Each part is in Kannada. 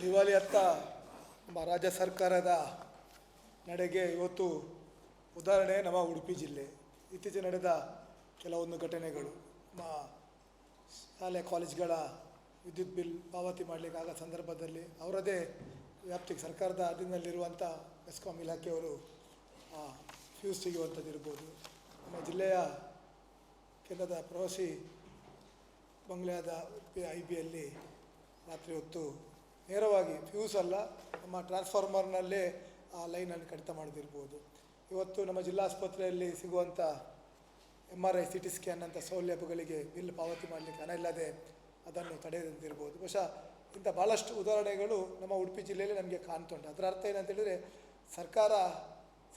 ದಿವಾಳಿ ಹತ್ತ ನಮ್ಮ ರಾಜ್ಯ ಸರ್ಕಾರದ ನಡೆಗೆ ಇವತ್ತು ಉದಾಹರಣೆ ನಮ್ಮ ಉಡುಪಿ ಜಿಲ್ಲೆ. ಇತ್ತೀಚೆಗೆ ನಡೆದ ಕೆಲವೊಂದು ಘಟನೆಗಳು. ನಮ್ಮ ಶಾಲೆ ಕಾಲೇಜ್ಗಳ ವಿದ್ಯುತ್ ಬಿಲ್ ಪಾವತಿ ಮಾಡಲಿಕ್ಕಾಗ ಸಂದರ್ಭದಲ್ಲಿ ಅವರದೇ ವ್ಯಾಪ್ತಿಗೆ ಸರ್ಕಾರದ ಅಧೀನದಲ್ಲಿರುವಂಥ ಎಸ್ಕಾಂ ಇಲಾಖೆಯವರು ಫ್ಯೂಸ್ ತೆಗೆಯುವಂಥದ್ದಿರ್ಬೋದು ನಮ್ಮ ಜಿಲ್ಲೆಯ ಕೇಂದ್ರದ ಪ್ರವಾಸಿ ಬಂಗ್ಲೆಯಾದ ಪಿ ಐ ಬಿಯಲ್ಲಿ ರಾತ್ರಿ ಹೊತ್ತು ನೇರವಾಗಿ ಫ್ಯೂಸ್ ಅಲ್ಲ, ನಮ್ಮ ಟ್ರಾನ್ಸ್ಫಾರ್ಮರ್ನಲ್ಲೇ ಆ ಲೈನನ್ನು ಕಡಿತ ಮಾಡದಿರ್ಬೋದು ಇವತ್ತು ನಮ್ಮ ಜಿಲ್ಲಾಸ್ಪತ್ರೆಯಲ್ಲಿ ಸಿಗುವಂಥ M R I C T scan ಅಂತ ಸೌಲಭ್ಯಗಳಿಗೆ ಬಿಲ್ ಪಾವತಿ ಮಾಡಲಿಕ್ಕೆ ಹಣ ಇಲ್ಲದೆ ಅದನ್ನು ತಡೆದಂತಿರ್ಬೋದು ಬಹುಶಃ ಇಂಥ ಭಾಳಷ್ಟು ಉದಾಹರಣೆಗಳು ನಮ್ಮ ಉಡುಪಿ ಜಿಲ್ಲೆಯಲ್ಲಿ ನಮಗೆ ಕಾಣ್ತುಂಟು. ಅದರ ಅರ್ಥ ಏನಂತ ಹೇಳಿದರೆ, ಸರ್ಕಾರ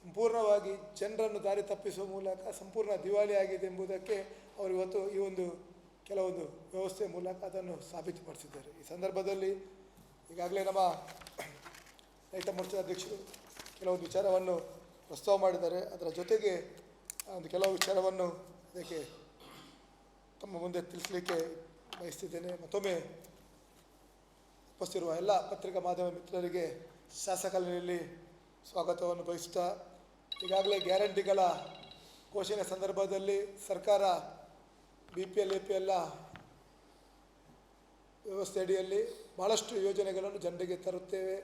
ಸಂಪೂರ್ಣವಾಗಿ ಜನರನ್ನು ದಾರಿ ತಪ್ಪಿಸುವ ಮೂಲಕ ಸಂಪೂರ್ಣ ದಿವಾಳಿ ಆಗಿದೆ ಎಂಬುದಕ್ಕೆ ಅವರು ಇವತ್ತು ಈ ಒಂದು ಕೆಲವೊಂದು ವ್ಯವಸ್ಥೆ ಮೂಲಕ ಅದನ್ನು ಸಾಬೀತುಪಡಿಸಿದ್ದಾರೆ. ಈ ಸಂದರ್ಭದಲ್ಲಿ ಈಗಾಗಲೇ ನಮ್ಮ ರೈತ ಮೋರ್ಚಾ ಅಧ್ಯಕ್ಷರು ಕೆಲವೊಂದು ವಿಚಾರವನ್ನು ಪ್ರಸ್ತಾವ ಮಾಡಿದ್ದಾರೆ. ಅದರ ಜೊತೆಗೆ ಒಂದು ಕೆಲವು ವಿಚಾರವನ್ನು ಅದಕ್ಕೆ ತಮ್ಮ ಮುಂದೆ ತಿಳಿಸಲಿಕ್ಕೆ ಬಯಸ್ತಿದ್ದೇನೆ. ಮತ್ತೊಮ್ಮೆ ಉಪಸ್ಥಿರುವ ಎಲ್ಲ ಪತ್ರಿಕಾ ಮಾಧ್ಯಮ ಮಿತ್ರರಿಗೆ ಶಾಸಕರಲ್ಲಿ ಸ್ವಾಗತವನ್ನು ಬಯಸುತ್ತಾ, ಈಗಾಗಲೇ ಗ್ಯಾರಂಟಿಗಳ ಘೋಷಣೆ ಸಂದರ್ಭದಲ್ಲಿ ಸರ್ಕಾರ B P L, A P ಎಲ್ಲ ವ್ಯವಸ್ಥೆ ಅಡಿಯಲ್ಲಿ ಭಾಳಷ್ಟು ಯೋಜನೆಗಳನ್ನು ಜನರಿಗೆ ತರುತ್ತೇವೆ.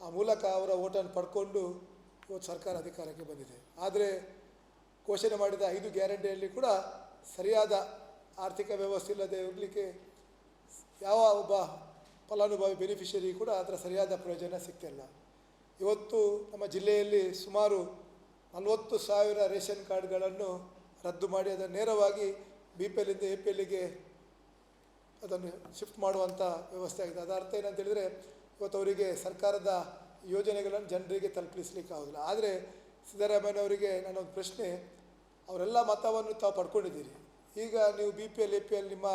ಆ ಮೂಲಕ ಅವರ ಓಟನ್ನು ಪಡ್ಕೊಂಡು ಇವತ್ತು ಸರ್ಕಾರ ಅಧಿಕಾರಕ್ಕೆ ಬಂದಿದೆ. ಆದರೆ ಘೋಷಣೆ ಮಾಡಿದ ಐದು ಗ್ಯಾರಂಟಿಯಲ್ಲಿ ಕೂಡ ಸರಿಯಾದ ಆರ್ಥಿಕ ವ್ಯವಸ್ಥೆ ಇಲ್ಲದೆ ಇರಲಿಕ್ಕೆ ಯಾವ ಒಬ್ಬ ಫಲಾನುಭವಿ ಬೆನಿಫಿಷರಿ ಕೂಡ ಅದರ ಸರಿಯಾದ ಪ್ರಯೋಜನ ಸಿಗ್ತಿಲ್ಲ ಇವತ್ತು ನಮ್ಮ ಜಿಲ್ಲೆಯಲ್ಲಿ ಸುಮಾರು ನಲವತ್ತು ಸಾವಿರ ರೇಷನ್ ಕಾರ್ಡ್ಗಳನ್ನು ರದ್ದು ಮಾಡಿ ಅದನ್ನು ನೇರವಾಗಿ ಬಿ ಪಿ ಎಲ್ಲಿಂದ ಎ ಪಿ ಎಲ್ಲಿಗೆ ಅದನ್ನು ಶಿಫ್ಟ್ ಮಾಡುವಂಥ ವ್ಯವಸ್ಥೆ ಆಗಿದೆ. ಅದರ ಅರ್ಥ ಏನಂತ ಹೇಳಿದರೆ, ಇವತ್ತು ಅವರಿಗೆ ಸರ್ಕಾರದ ಯೋಜನೆಗಳನ್ನು ಜನರಿಗೆ ತಲುಪಿಸ್ಲಿಕ್ಕೆ ಆಗೋದಿಲ್ಲ. ಆದರೆ ಸಿದ್ದರಾಮಯ್ಯನವರಿಗೆ ನನ್ನೊಂದು ಪ್ರಶ್ನೆ, ಅವರೆಲ್ಲ ಮತವನ್ನು ತಾವು ಪಡ್ಕೊಂಡಿದ್ದೀರಿ. ಈಗ ನೀವು B P L A P L ನಿಮ್ಮ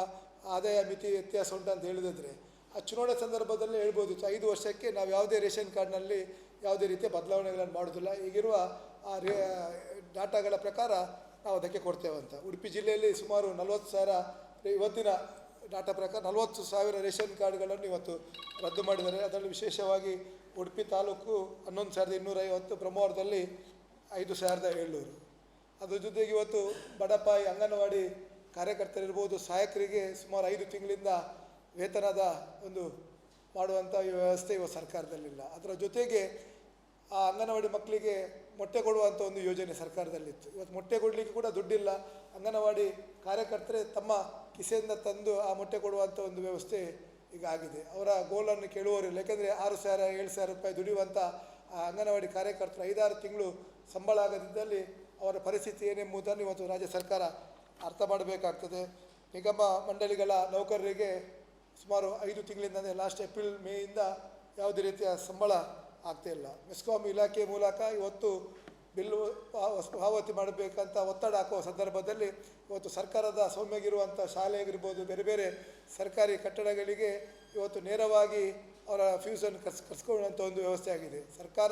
ಆದಾಯ ಮಿತಿ ವ್ಯತ್ಯಾಸ ಉಂಟು ಅಂತ ಹೇಳಿದ್ರೆ ಆ ಚುನಾವಣೆ ಸಂದರ್ಭದಲ್ಲಿ ಹೇಳ್ಬೋದಿತ್ತು ಐದು ವರ್ಷಕ್ಕೆ ನಾವು ಯಾವುದೇ ರೇಷನ್ ಕಾರ್ಡ್ನಲ್ಲಿ ಯಾವುದೇ ರೀತಿಯ ಬದಲಾವಣೆಗಳನ್ನು ಮಾಡೋದಿಲ್ಲ ಈಗಿರುವ ಆ ರೇ, ಡಾಟಾಗಳ ಪ್ರಕಾರ ನಾವು ಅದಕ್ಕೆ ಕೊಡ್ತೇವೆ ಅಂತ. ಉಡುಪಿ ಜಿಲ್ಲೆಯಲ್ಲಿ ಸುಮಾರು ನಲವತ್ತು ಸಾವಿರ, ಇವತ್ತಿನ ಡಾಟಾ ಪ್ರಕಾರ ನಲವತ್ತು ಸಾವಿರ ರೇಷನ್ ಕಾರ್ಡ್ಗಳನ್ನು ಇವತ್ತು ರದ್ದು ಮಾಡಿದ್ದಾರೆ. ಅದರಲ್ಲಿ ವಿಶೇಷವಾಗಿ ಉಡುಪಿ ತಾಲೂಕು ಹನ್ನೊಂದು ಸಾವಿರದ ಇನ್ನೂರೈವತ್ತು ಬ್ರಹ್ಮವಾರದಲ್ಲಿ ಐದು ಸಾವಿರದ ಏಳ್ನೂರು. ಅದ್ರ ಜೊತೆಗೆ ಇವತ್ತು ಬಡಪಾಯಿ ಅಂಗನವಾಡಿ ಕಾರ್ಯಕರ್ತರಿರ್ಬೋದು, ಸಹಾಯಕರಿಗೆ ಸುಮಾರು ಐದು ತಿಂಗಳಿಂದ ವೇತನದ ಒಂದು ಮಾಡುವಂಥ ವ್ಯವಸ್ಥೆ ಇವತ್ತು ಸರ್ಕಾರದಲ್ಲಿಲ್ಲ. ಅದರ ಜೊತೆಗೆ ಆ ಅಂಗನವಾಡಿ ಮಕ್ಕಳಿಗೆ ಮೊಟ್ಟೆ ಕೊಡುವಂಥ ಒಂದು ಯೋಜನೆ ಸರ್ಕಾರದಲ್ಲಿತ್ತು. ಇವತ್ತು ಮೊಟ್ಟೆ ಕೊಡಲಿಕ್ಕೆ ಕೂಡ ದುಡ್ಡಿಲ್ಲ. ಅಂಗನವಾಡಿ ಕಾರ್ಯಕರ್ತರೇ ತಮ್ಮ ಕಿಸೆಯಿಂದ ತಂದು ಆ ಮೊಟ್ಟೆ ಕೊಡುವಂಥ ಒಂದು ವ್ಯವಸ್ಥೆ ಈಗ ಆಗಿದೆ. ಅವರ ಗೋಲನ್ನು ಕೇಳುವವರಿಲ್ಲ ಯಾಕೆಂದರೆ ಆರು ಸಾವಿರ, ಏಳು ಸಾವಿರ ರೂಪಾಯಿ ದುಡಿಯುವಂಥ ಆ, ಅಂಗನವಾಡಿ ಕಾರ್ಯಕರ್ತರು ಐದಾರು ತಿಂಗಳು ಸಂಬಳ ಆಗದಿದ್ದಲ್ಲಿ ಅವರ ಪರಿಸ್ಥಿತಿ ಏನೆಂಬುದನ್ನು ಇವತ್ತು ರಾಜ್ಯ ಸರ್ಕಾರ ಅರ್ಥ ಮಾಡಬೇಕಾಗ್ತದೆ. ನಿಗಮ ಮಂಡಳಿಗಳ ನೌಕರರಿಗೆ ಸುಮಾರು ಐದು ತಿಂಗಳಿಂದ ಅಂದರೆ ಲಾಸ್ಟ್ ಏಪ್ರಿಲ್ ಮೇಯಿಂದ ಯಾವುದೇ ರೀತಿಯ ಸಂಬಳ ಆಗ್ತಾ ಇಲ್ಲ. ಮೆಸ್ಕಾಂ ಇಲಾಖೆ ಮೂಲಕ ಇವತ್ತು ಬಿಲ್ಲು ಪಾವ- ಪಾವತಿ ಮಾಡಬೇಕಂತ ಒತ್ತಡ ಹಾಕುವ ಸಂದರ್ಭದಲ್ಲಿ ಇವತ್ತು ಸರ್ಕಾರದ ಸೌಮ್ಯಗಿರುವಂಥ ಶಾಲೆ ಆಗಿರ್ಬೋದು ಬೇರೆ ಬೇರೆ ಸರ್ಕಾರಿ ಕಟ್ಟಡಗಳಿಗೆ ಇವತ್ತು ನೇರವಾಗಿ ಅವರ ಫ್ಯೂಸನ್ನು ಕರ್ಸ್, ಕರ್ಸ್ಕೊಳ್ಳುವಂಥ ಒಂದು ವ್ಯವಸ್ಥೆ ಆಗಿದೆ. ಸರ್ಕಾರ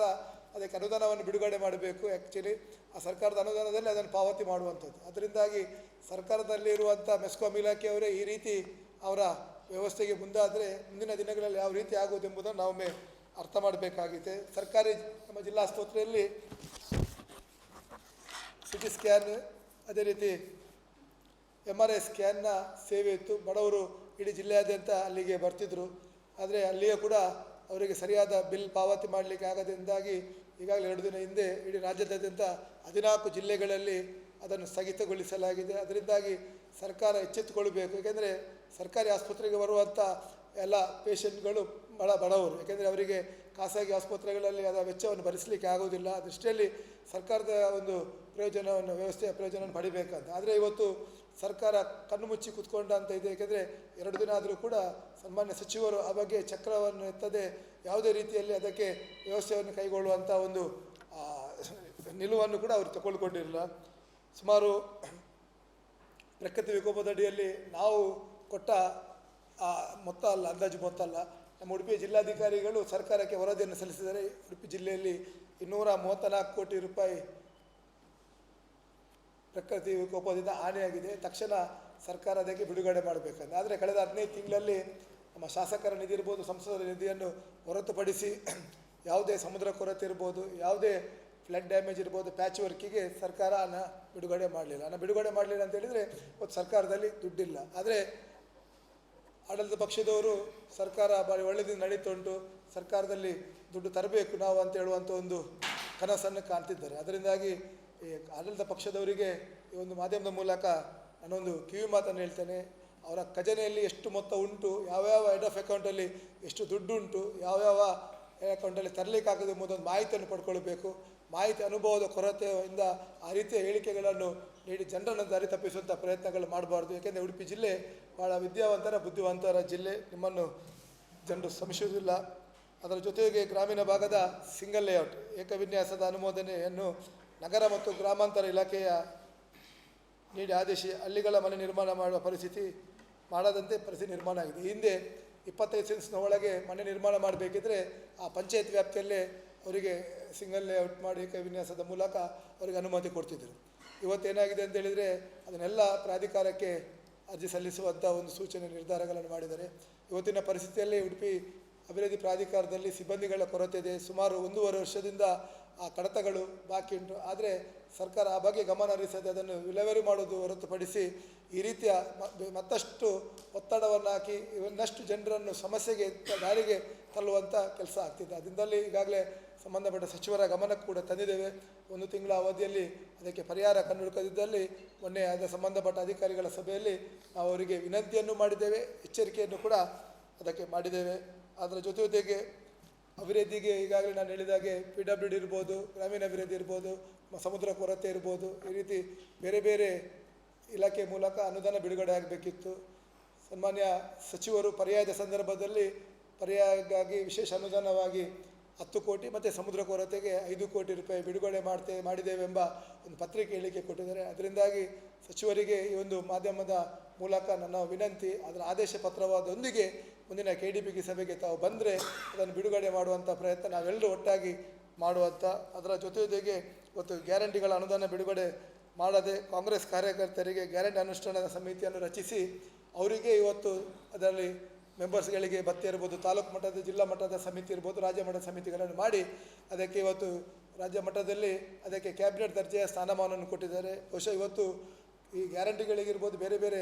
ಅದಕ್ಕೆ ಅನುದಾನವನ್ನು ಬಿಡುಗಡೆ ಮಾಡಬೇಕು ಆ್ಯಕ್ಚುಲಿ ಆ ಸರ್ಕಾರದ ಅನುದಾನದಲ್ಲಿ ಅದನ್ನು ಪಾವತಿ ಮಾಡುವಂಥದ್ದು. ಅದರಿಂದಾಗಿ ಸರ್ಕಾರದಲ್ಲಿ ಇರುವಂಥ ಮೆಸ್ಕಾಂ ಇಲಾಖೆಯವರೇ ಈ ರೀತಿ ಅವರ ವ್ಯವಸ್ಥೆಗೆ ಮುಂದಾದರೆ ಮುಂದಿನ ದಿನಗಳಲ್ಲಿ ಯಾವ ರೀತಿ ಆಗುವುದೆಂಬುದನ್ನು ನಾವೊಮ್ಮೆ ಅರ್ಥ ಮಾಡಬೇಕಾಗಿದೆ. ಸರ್ಕಾರಿ ನಮ್ಮ ಜಿಲ್ಲಾ ಆಸ್ಪತ್ರೆಯಲ್ಲಿ ಸಿ ಟಿ ಸ್ಕ್ಯಾನ್, ಅದೇ ರೀತಿ ಎಂ ಆರ್ ಐ ಸ್ಕ್ಯಾನ್ನ ಸೇವೆ ಇತ್ತು. ಬಡವರು ಇಡೀ ಜಿಲ್ಲೆಯಾದ್ಯಂತ ಅಲ್ಲಿಗೆ ಬರ್ತಿದ್ದರು ಆದರೆ ಅಲ್ಲಿಯೂ ಕೂಡ ಅವರಿಗೆ ಸರಿಯಾದ ಬಿಲ್ ಪಾವತಿ ಮಾಡಲಿಕ್ಕೆ ಆಗದಿಂದಾಗಿ ಈಗಾಗಲೇ ಎರಡು ದಿನ ಹಿಂದೆ ಇಡೀ ರಾಜ್ಯದಾದ್ಯಂತ ಹದಿನಾಲ್ಕು ಜಿಲ್ಲೆಗಳಲ್ಲಿ ಅದನ್ನು ಸ್ಥಗಿತಗೊಳಿಸಲಾಗಿದೆ. ಅದರಿಂದಾಗಿ ಸರ್ಕಾರ ಎಚ್ಚೆತ್ತುಕೊಳ್ಳಬೇಕು ಏಕೆಂದರೆ ಸರ್ಕಾರಿ ಆಸ್ಪತ್ರೆಗೆ ಬರುವಂಥ ಎಲ್ಲ ಪೇಷಂಟ್ಗಳು ಬಹಳ ಬಡವರು. ಏಕೆಂದರೆ ಅವರಿಗೆ ಖಾಸಗಿ ಆಸ್ಪತ್ರೆಗಳಲ್ಲಿ ಅದರ ವೆಚ್ಚವನ್ನು ಭರಿಸಲಿಕ್ಕೆ ಆಗೋದಿಲ್ಲ ದೃಷ್ಟಿಯಲ್ಲಿ ಸರ್ಕಾರದ ಒಂದು ಪ್ರಯೋಜನವನ್ನು, ವ್ಯವಸ್ಥೆಯ ಪ್ರಯೋಜನವನ್ನು ಪಡಿಬೇಕಂತ. ಆದರೆ ಇವತ್ತು ಸರ್ಕಾರ ಕಣ್ಣು ಮುಚ್ಚಿ ಕೂತ್ಕೊಂಡಂತ ಇದೆ. ಏಕೆಂದರೆ ಎರಡು ದಿನ ಆದರೂ ಕೂಡ ಸನ್ಮಾನ್ಯ ಸಚಿವರು ಆ ಬಗ್ಗೆ ಚಕ್ರವನ್ನು ಎತ್ತದೆ ಯಾವುದೇ ರೀತಿಯಲ್ಲಿ ಅದಕ್ಕೆ ವ್ಯವಸ್ಥೆಯನ್ನು ಕೈಗೊಳ್ಳುವಂಥ ಒಂದು ನಿಲುವನ್ನು ಕೂಡ ಅವರು ತಗೊಳ್ಕೊಂಡಿರಲಿಲ್ಲ ಸುಮಾರು ಪ್ರಕೃತಿ ವಿಕೋಪದಡಿಯಲ್ಲಿ ನಾವು ಕೊಟ್ಟ ಮೊತ್ತ ಅಲ್ಲ, ಅಂದಾಜು ಮೊತ್ತ ಅಲ್ಲ. ನಮ್ಮ ಉಡುಪಿ ಜಿಲ್ಲಾಧಿಕಾರಿಗಳು ಸರ್ಕಾರಕ್ಕೆ ವರದಿಯನ್ನು ಸಲ್ಲಿಸಿದರೆ ಉಡುಪಿ ಜಿಲ್ಲೆಯಲ್ಲಿ ಇನ್ನೂರ ಮೂವತ್ತನಾಲ್ಕು ಕೋಟಿ ರೂಪಾಯಿ ಪ್ರಕೃತಿ ವಿಕೋಪದಿಂದ ಹಾನಿಯಾಗಿದೆ. ತಕ್ಷಣ ಸರ್ಕಾರ ಅದಕ್ಕೆ ಬಿಡುಗಡೆ ಮಾಡಬೇಕಂತ. ಆದರೆ ಕಳೆದ ಹದಿನೈದು ತಿಂಗಳಲ್ಲಿ ನಮ್ಮ ಶಾಸಕರ ನಿಧಿ ಇರ್ಬೋದು, ಸಂಸದರ ನಿಧಿಯನ್ನು ಹೊರತುಪಡಿಸಿ ಯಾವುದೇ ಸಮುದ್ರ ಕೊರತೆ ಇರ್ಬೋದು, ಯಾವುದೇ ಫ್ಲಡ್ ಡ್ಯಾಮೇಜ್ ಇರ್ಬೋದು ಪ್ಯಾಚ್ ವರ್ಕಿಗೆ ಸರ್ಕಾರ ಅನ್ನ ಬಿಡುಗಡೆ ಮಾಡಲಿಲ್ಲ. ಅನ್ನ ಬಿಡುಗಡೆ ಮಾಡಲಿಲ್ಲ ಅಂತ ಹೇಳಿದರೆ ಇವತ್ತು ಸರ್ಕಾರದಲ್ಲಿ ದುಡ್ಡಿಲ್ಲ. ಆದರೆ ಆಡಳಿತ ಪಕ್ಷದವರು ಸರ್ಕಾರ ಭಾರಿ ಒಳ್ಳೆಯದಿಂದ ನಡೀತುಂಟು, ಸರ್ಕಾರದಲ್ಲಿ ದುಡ್ಡು ತರಬೇಕು ನಾವು ಅಂತ ಹೇಳುವಂಥ ಒಂದು ಕನಸನ್ನು ಕಾಣ್ತಿದ್ದಾರೆ. ಅದರಿಂದಾಗಿ ಈ ಆಡಳಿತ ಪಕ್ಷದವರಿಗೆ ಈ ಒಂದು ಮಾಧ್ಯಮದ ಮೂಲಕ ನಾನೊಂದು ಕಿವಿ ಮಾತನ್ನು ಹೇಳ್ತೇನೆ. ಅವರ ಖಜಾನೆಯಲ್ಲಿ ಎಷ್ಟು ಮೊತ್ತ ಉಂಟು, ಯಾವ್ಯಾವ ಹೆಡ್ ಆಫ್ ಅಕೌಂಟಲ್ಲಿ ಎಷ್ಟು ದುಡ್ಡು ಉಂಟು, ಯಾವ್ಯಾವ ಅಕೌಂಟಲ್ಲಿ ತರಲಿಕ್ಕಾಗದೆ ಎಂಬುದೊಂದು ಮಾಹಿತಿಯನ್ನು ಪಡ್ಕೊಳ್ಬೇಕು. ಮಾಹಿತಿ ಅನುಭವದ ಕೊರತೆಯಿಂದ ಆ ರೀತಿಯ ಹೇಳಿಕೆಗಳನ್ನು ನೀಡಿ ಜನರನ್ನು ದಾರಿ ತಪ್ಪಿಸುವಂಥ ಪ್ರಯತ್ನಗಳು ಮಾಡಬಾರ್ದು. ಏಕೆಂದರೆ ಉಡುಪಿ ಜಿಲ್ಲೆ ಭಾಳ ವಿದ್ಯಾವಂತರ, ಬುದ್ಧಿವಂತರ ಜಿಲ್ಲೆ. ನಿಮ್ಮನ್ನು ಜನರು ಶ್ರಮಿಸುವುದಿಲ್ಲ ಅದರ ಜೊತೆಗೆ ಗ್ರಾಮೀಣ ಭಾಗದ ಸಿಂಗಲ್ ಲೇಔಟ್ ಏಕವಿನ್ಯಾಸದ ಅನುಮೋದನೆಯನ್ನು ನಗರ ಮತ್ತು ಗ್ರಾಮಾಂತರ ಇಲಾಖೆಯ ನೀಡಿ ಆದೇಶಿ ಹಳ್ಳಿಗಳ ಮನೆ ನಿರ್ಮಾಣ ಮಾಡುವ ಪರಿಸ್ಥಿತಿ ಮಾಡದಂತೆ ಪರಿಸ್ಥಿತಿ ನಿರ್ಮಾಣ ಆಗಿದೆ. ಹಿಂದೆ ಇಪ್ಪತ್ತೈದು ಸೆನ್ಸ್ನ ಒಳಗೆ ಮನೆ ನಿರ್ಮಾಣ ಮಾಡಬೇಕಿದ್ರೆ ಆ ಪಂಚಾಯತ್ ವ್ಯಾಪ್ತಿಯಲ್ಲೇ ಅವರಿಗೆ ಸಿಂಗಲ್ ಲೇಔಟ್ ಮಾಡಿ ವಿನ್ಯಾಸದ ಮೂಲಕ ಅವರಿಗೆ ಅನುಮತಿ ಕೊಡ್ತಿದ್ದರು ಇವತ್ತೇನಾಗಿದೆ ಅಂತ ಹೇಳಿದರೆ ಅದನ್ನೆಲ್ಲ ಪ್ರಾಧಿಕಾರಕ್ಕೆ ಅರ್ಜಿ ಸಲ್ಲಿಸುವಂಥ ಒಂದು ಸೂಚನೆ, ನಿರ್ಧಾರಗಳನ್ನು ಮಾಡಿದ್ದಾರೆ. ಇವತ್ತಿನ ಪರಿಸ್ಥಿತಿಯಲ್ಲಿ ಉಡುಪಿ ಅಭಿವೃದ್ಧಿ ಪ್ರಾಧಿಕಾರದಲ್ಲಿ ಸಿಬ್ಬಂದಿಗಳ ಕೊರತೆ ಇದೆ. ಸುಮಾರು ಒಂದೂವರೆ ವರ್ಷದಿಂದ ಆ ಕಡತಗಳು ಬಾಕಿ ಉಂಟು. ಆದರೆ ಸರ್ಕಾರ ಆ ಬಗ್ಗೆ ಗಮನ ಹರಿಸದೆ ಅದನ್ನು ವಿಲೇವರಿ ಮಾಡುವುದು ಹೊರತುಪಡಿಸಿ ಈ ರೀತಿಯ ಮತ್ತಷ್ಟು ಒತ್ತಡವನ್ನು ಹಾಕಿ ಇನ್ನಷ್ಟು ಜನರನ್ನು ಸಮಸ್ಯೆಗೆ ದಾರಿಗೆ ತಳ್ಳುವಂಥ ಕೆಲಸ ಆಗ್ತಿದೆ. ಅದರಿಂದಲೇ ಈಗಾಗಲೇ ಸಂಬಂಧಪಟ್ಟ ಸಚಿವರ ಗಮನಕ್ಕೆ ಕೂಡ ತಂದಿದ್ದೇವೆ. ಒಂದು ತಿಂಗಳ ಅವಧಿಯಲ್ಲಿ ಅದಕ್ಕೆ ಪರಿಹಾರ ಕಂಡುಹುಡುಕದಿದ್ದಲ್ಲಿ ಮೊನ್ನೆ ಅದರ ಸಂಬಂಧಪಟ್ಟ ಅಧಿಕಾರಿಗಳ ಸಭೆಯಲ್ಲಿ ನಾವು ಅವರಿಗೆ ವಿನಂತಿಯನ್ನು ಮಾಡಿದ್ದೇವೆ. ಎಚ್ಚರಿಕೆಯನ್ನು ಕೂಡ ಅದಕ್ಕೆ ಮಾಡಿದ್ದೇವೆ. ಅದರ ಜೊತೆ ಜೊತೆಗೆ ಅಭಿವೃದ್ಧಿಗೆ ಈಗಾಗಲೇ ನಾನು ಹೇಳಿದಾಗೆ ಪಿ ಡಬ್ಲ್ಯೂ ಡಿ ಇರ್ಬೋದು, ಗ್ರಾಮೀಣ ಅಭಿವೃದ್ಧಿ ಇರ್ಬೋದು ಸಮುದ್ರ ಕೊರತೆ ಇರ್ಬೋದು, ಈ ರೀತಿ ಬೇರೆ ಬೇರೆ ಇಲಾಖೆ ಮೂಲಕ ಅನುದಾನ ಬಿಡುಗಡೆ ಆಗಬೇಕಿತ್ತು. ಸನ್ಮಾನ್ಯ ಸಚಿವರು ಪರ್ಯಾಯದ ಸಂದರ್ಭದಲ್ಲಿ ಪರ್ಯಾಯಕ್ಕಾಗಿ ವಿಶೇಷ ಅನುದಾನವಾಗಿ ಹತ್ತು ಕೋಟಿ ಮತ್ತು ಸಮುದ್ರ ಕೊರತೆಗೆ ಐದು ಕೋಟಿ ರೂಪಾಯಿ ಬಿಡುಗಡೆ ಮಾಡ್ತೇ ಮಾಡಿದ್ದೇವೆಂಬ ಒಂದು ಪತ್ರಿಕೆ ಹೇಳಿಕೆ ಕೊಟ್ಟಿದ್ದಾರೆ. ಅದರಿಂದಾಗಿ ಸಚಿವರಿಗೆ ಈ ಒಂದು ಮಾಧ್ಯಮದ ಮೂಲಕ ನನ್ನ ವಿನಂತಿ, ಅದರ ಆದೇಶ ಪತ್ರವಾದೊಂದಿಗೆ ಮುಂದಿನ ಕೆ ಡಿ ಪಿಗೆ ಸಭೆಗೆ ತಾವು ಬಂದರೆ ಅದನ್ನು ಬಿಡುಗಡೆ ಮಾಡುವಂಥ ಪ್ರಯತ್ನ ನಾವೆಲ್ಲರೂ ಒಟ್ಟಾಗಿ ಮಾಡುವಂಥ ಅದರ ಜೊತೆ ಜೊತೆಗೆ ಇವತ್ತು ಗ್ಯಾರಂಟಿಗಳ ಅನುದಾನ ಬಿಡುಗಡೆ ಮಾಡದೆ ಕಾಂಗ್ರೆಸ್ ಕಾರ್ಯಕರ್ತರಿಗೆ ಗ್ಯಾರಂಟಿ ಅನುಷ್ಠಾನದ ಸಮಿತಿಯನ್ನು ರಚಿಸಿ ಅವರಿಗೆ ಇವತ್ತು ಅದರಲ್ಲಿ ಮೆಂಬರ್ಸ್ಗಳಿಗೆ ಭತ್ಯೆ ಇರ್ಬೋದು, ತಾಲೂಕು ಮಟ್ಟದ, ಜಿಲ್ಲಾ ಮಟ್ಟದ ಸಮಿತಿ ಇರ್ಬೋದು, ರಾಜ್ಯ ಮಟ್ಟದ ಸಮಿತಿಗಳನ್ನು ಮಾಡಿ ಅದಕ್ಕೆ ಇವತ್ತು ರಾಜ್ಯ ಮಟ್ಟದಲ್ಲಿ ಅದಕ್ಕೆ ಕ್ಯಾಬಿನೆಟ್ ದರ್ಜೆಯ ಸ್ಥಾನಮಾನವನ್ನು ಕೊಟ್ಟಿದ್ದಾರೆ. ಬಹುಶಃ ಇವತ್ತು ಈ ಗ್ಯಾರಂಟಿಗಳಿಗಿರ್ಬೋದು ಬೇರೆ ಬೇರೆ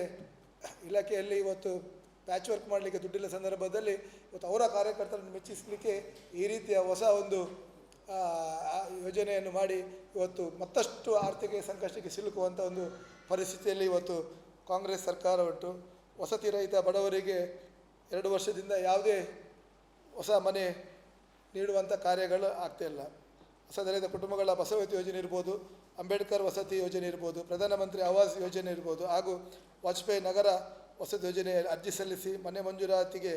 ಇಲಾಖೆಯಲ್ಲಿ ಇವತ್ತು ಪ್ಯಾಚ್ ವರ್ಕ್ ಮಾಡಲಿಕ್ಕೆ ದುಡ್ಡಿಲ್ಲ ಸಂದರ್ಭದಲ್ಲಿ ಇವತ್ತು ಅವರ ಕಾರ್ಯಕರ್ತರನ್ನು ಮೆಚ್ಚಿಸಲಿಕ್ಕೆ ಈ ರೀತಿಯ ಹೊಸ ಒಂದು ಯೋಜನೆಯನ್ನು ಮಾಡಿ ಇವತ್ತು ಮತ್ತಷ್ಟು ಆರ್ಥಿಕ ಸಂಕಷ್ಟಕ್ಕೆ ಸಿಲುಕುವಂಥ ಒಂದು ಪರಿಸ್ಥಿತಿಯಲ್ಲಿ ಇವತ್ತು ಕಾಂಗ್ರೆಸ್ ಸರ್ಕಾರ ಉಂಟು. ವಸತಿ ರಹಿತ ಬಡವರಿಗೆ ಎರಡು ವರ್ಷದಿಂದ ಯಾವುದೇ ಹೊಸ ಮನೆ ನೀಡುವಂಥ ಕಾರ್ಯಗಳು ಆಗ್ತಾಯಿಲ್ಲ ರಹಿತ ಕುಟುಂಬಗಳ ಬಸವತಿ ಯೋಜನೆ ಇರ್ಬೋದು, ಅಂಬೇಡ್ಕರ್ ವಸತಿ ಯೋಜನೆ ಇರ್ಬೋದು, ಪ್ರಧಾನಮಂತ್ರಿ ಆವಾಸ್ ಯೋಜನೆ ಇರ್ಬೋದು ಹಾಗೂ ವಾಜಪೇಯಿ ನಗರ ವಸತಿ ಯೋಜನೆಯಲ್ಲಿ ಅರ್ಜಿ ಸಲ್ಲಿಸಿ ಮನೆ ಮಂಜೂರಾತಿಗೆ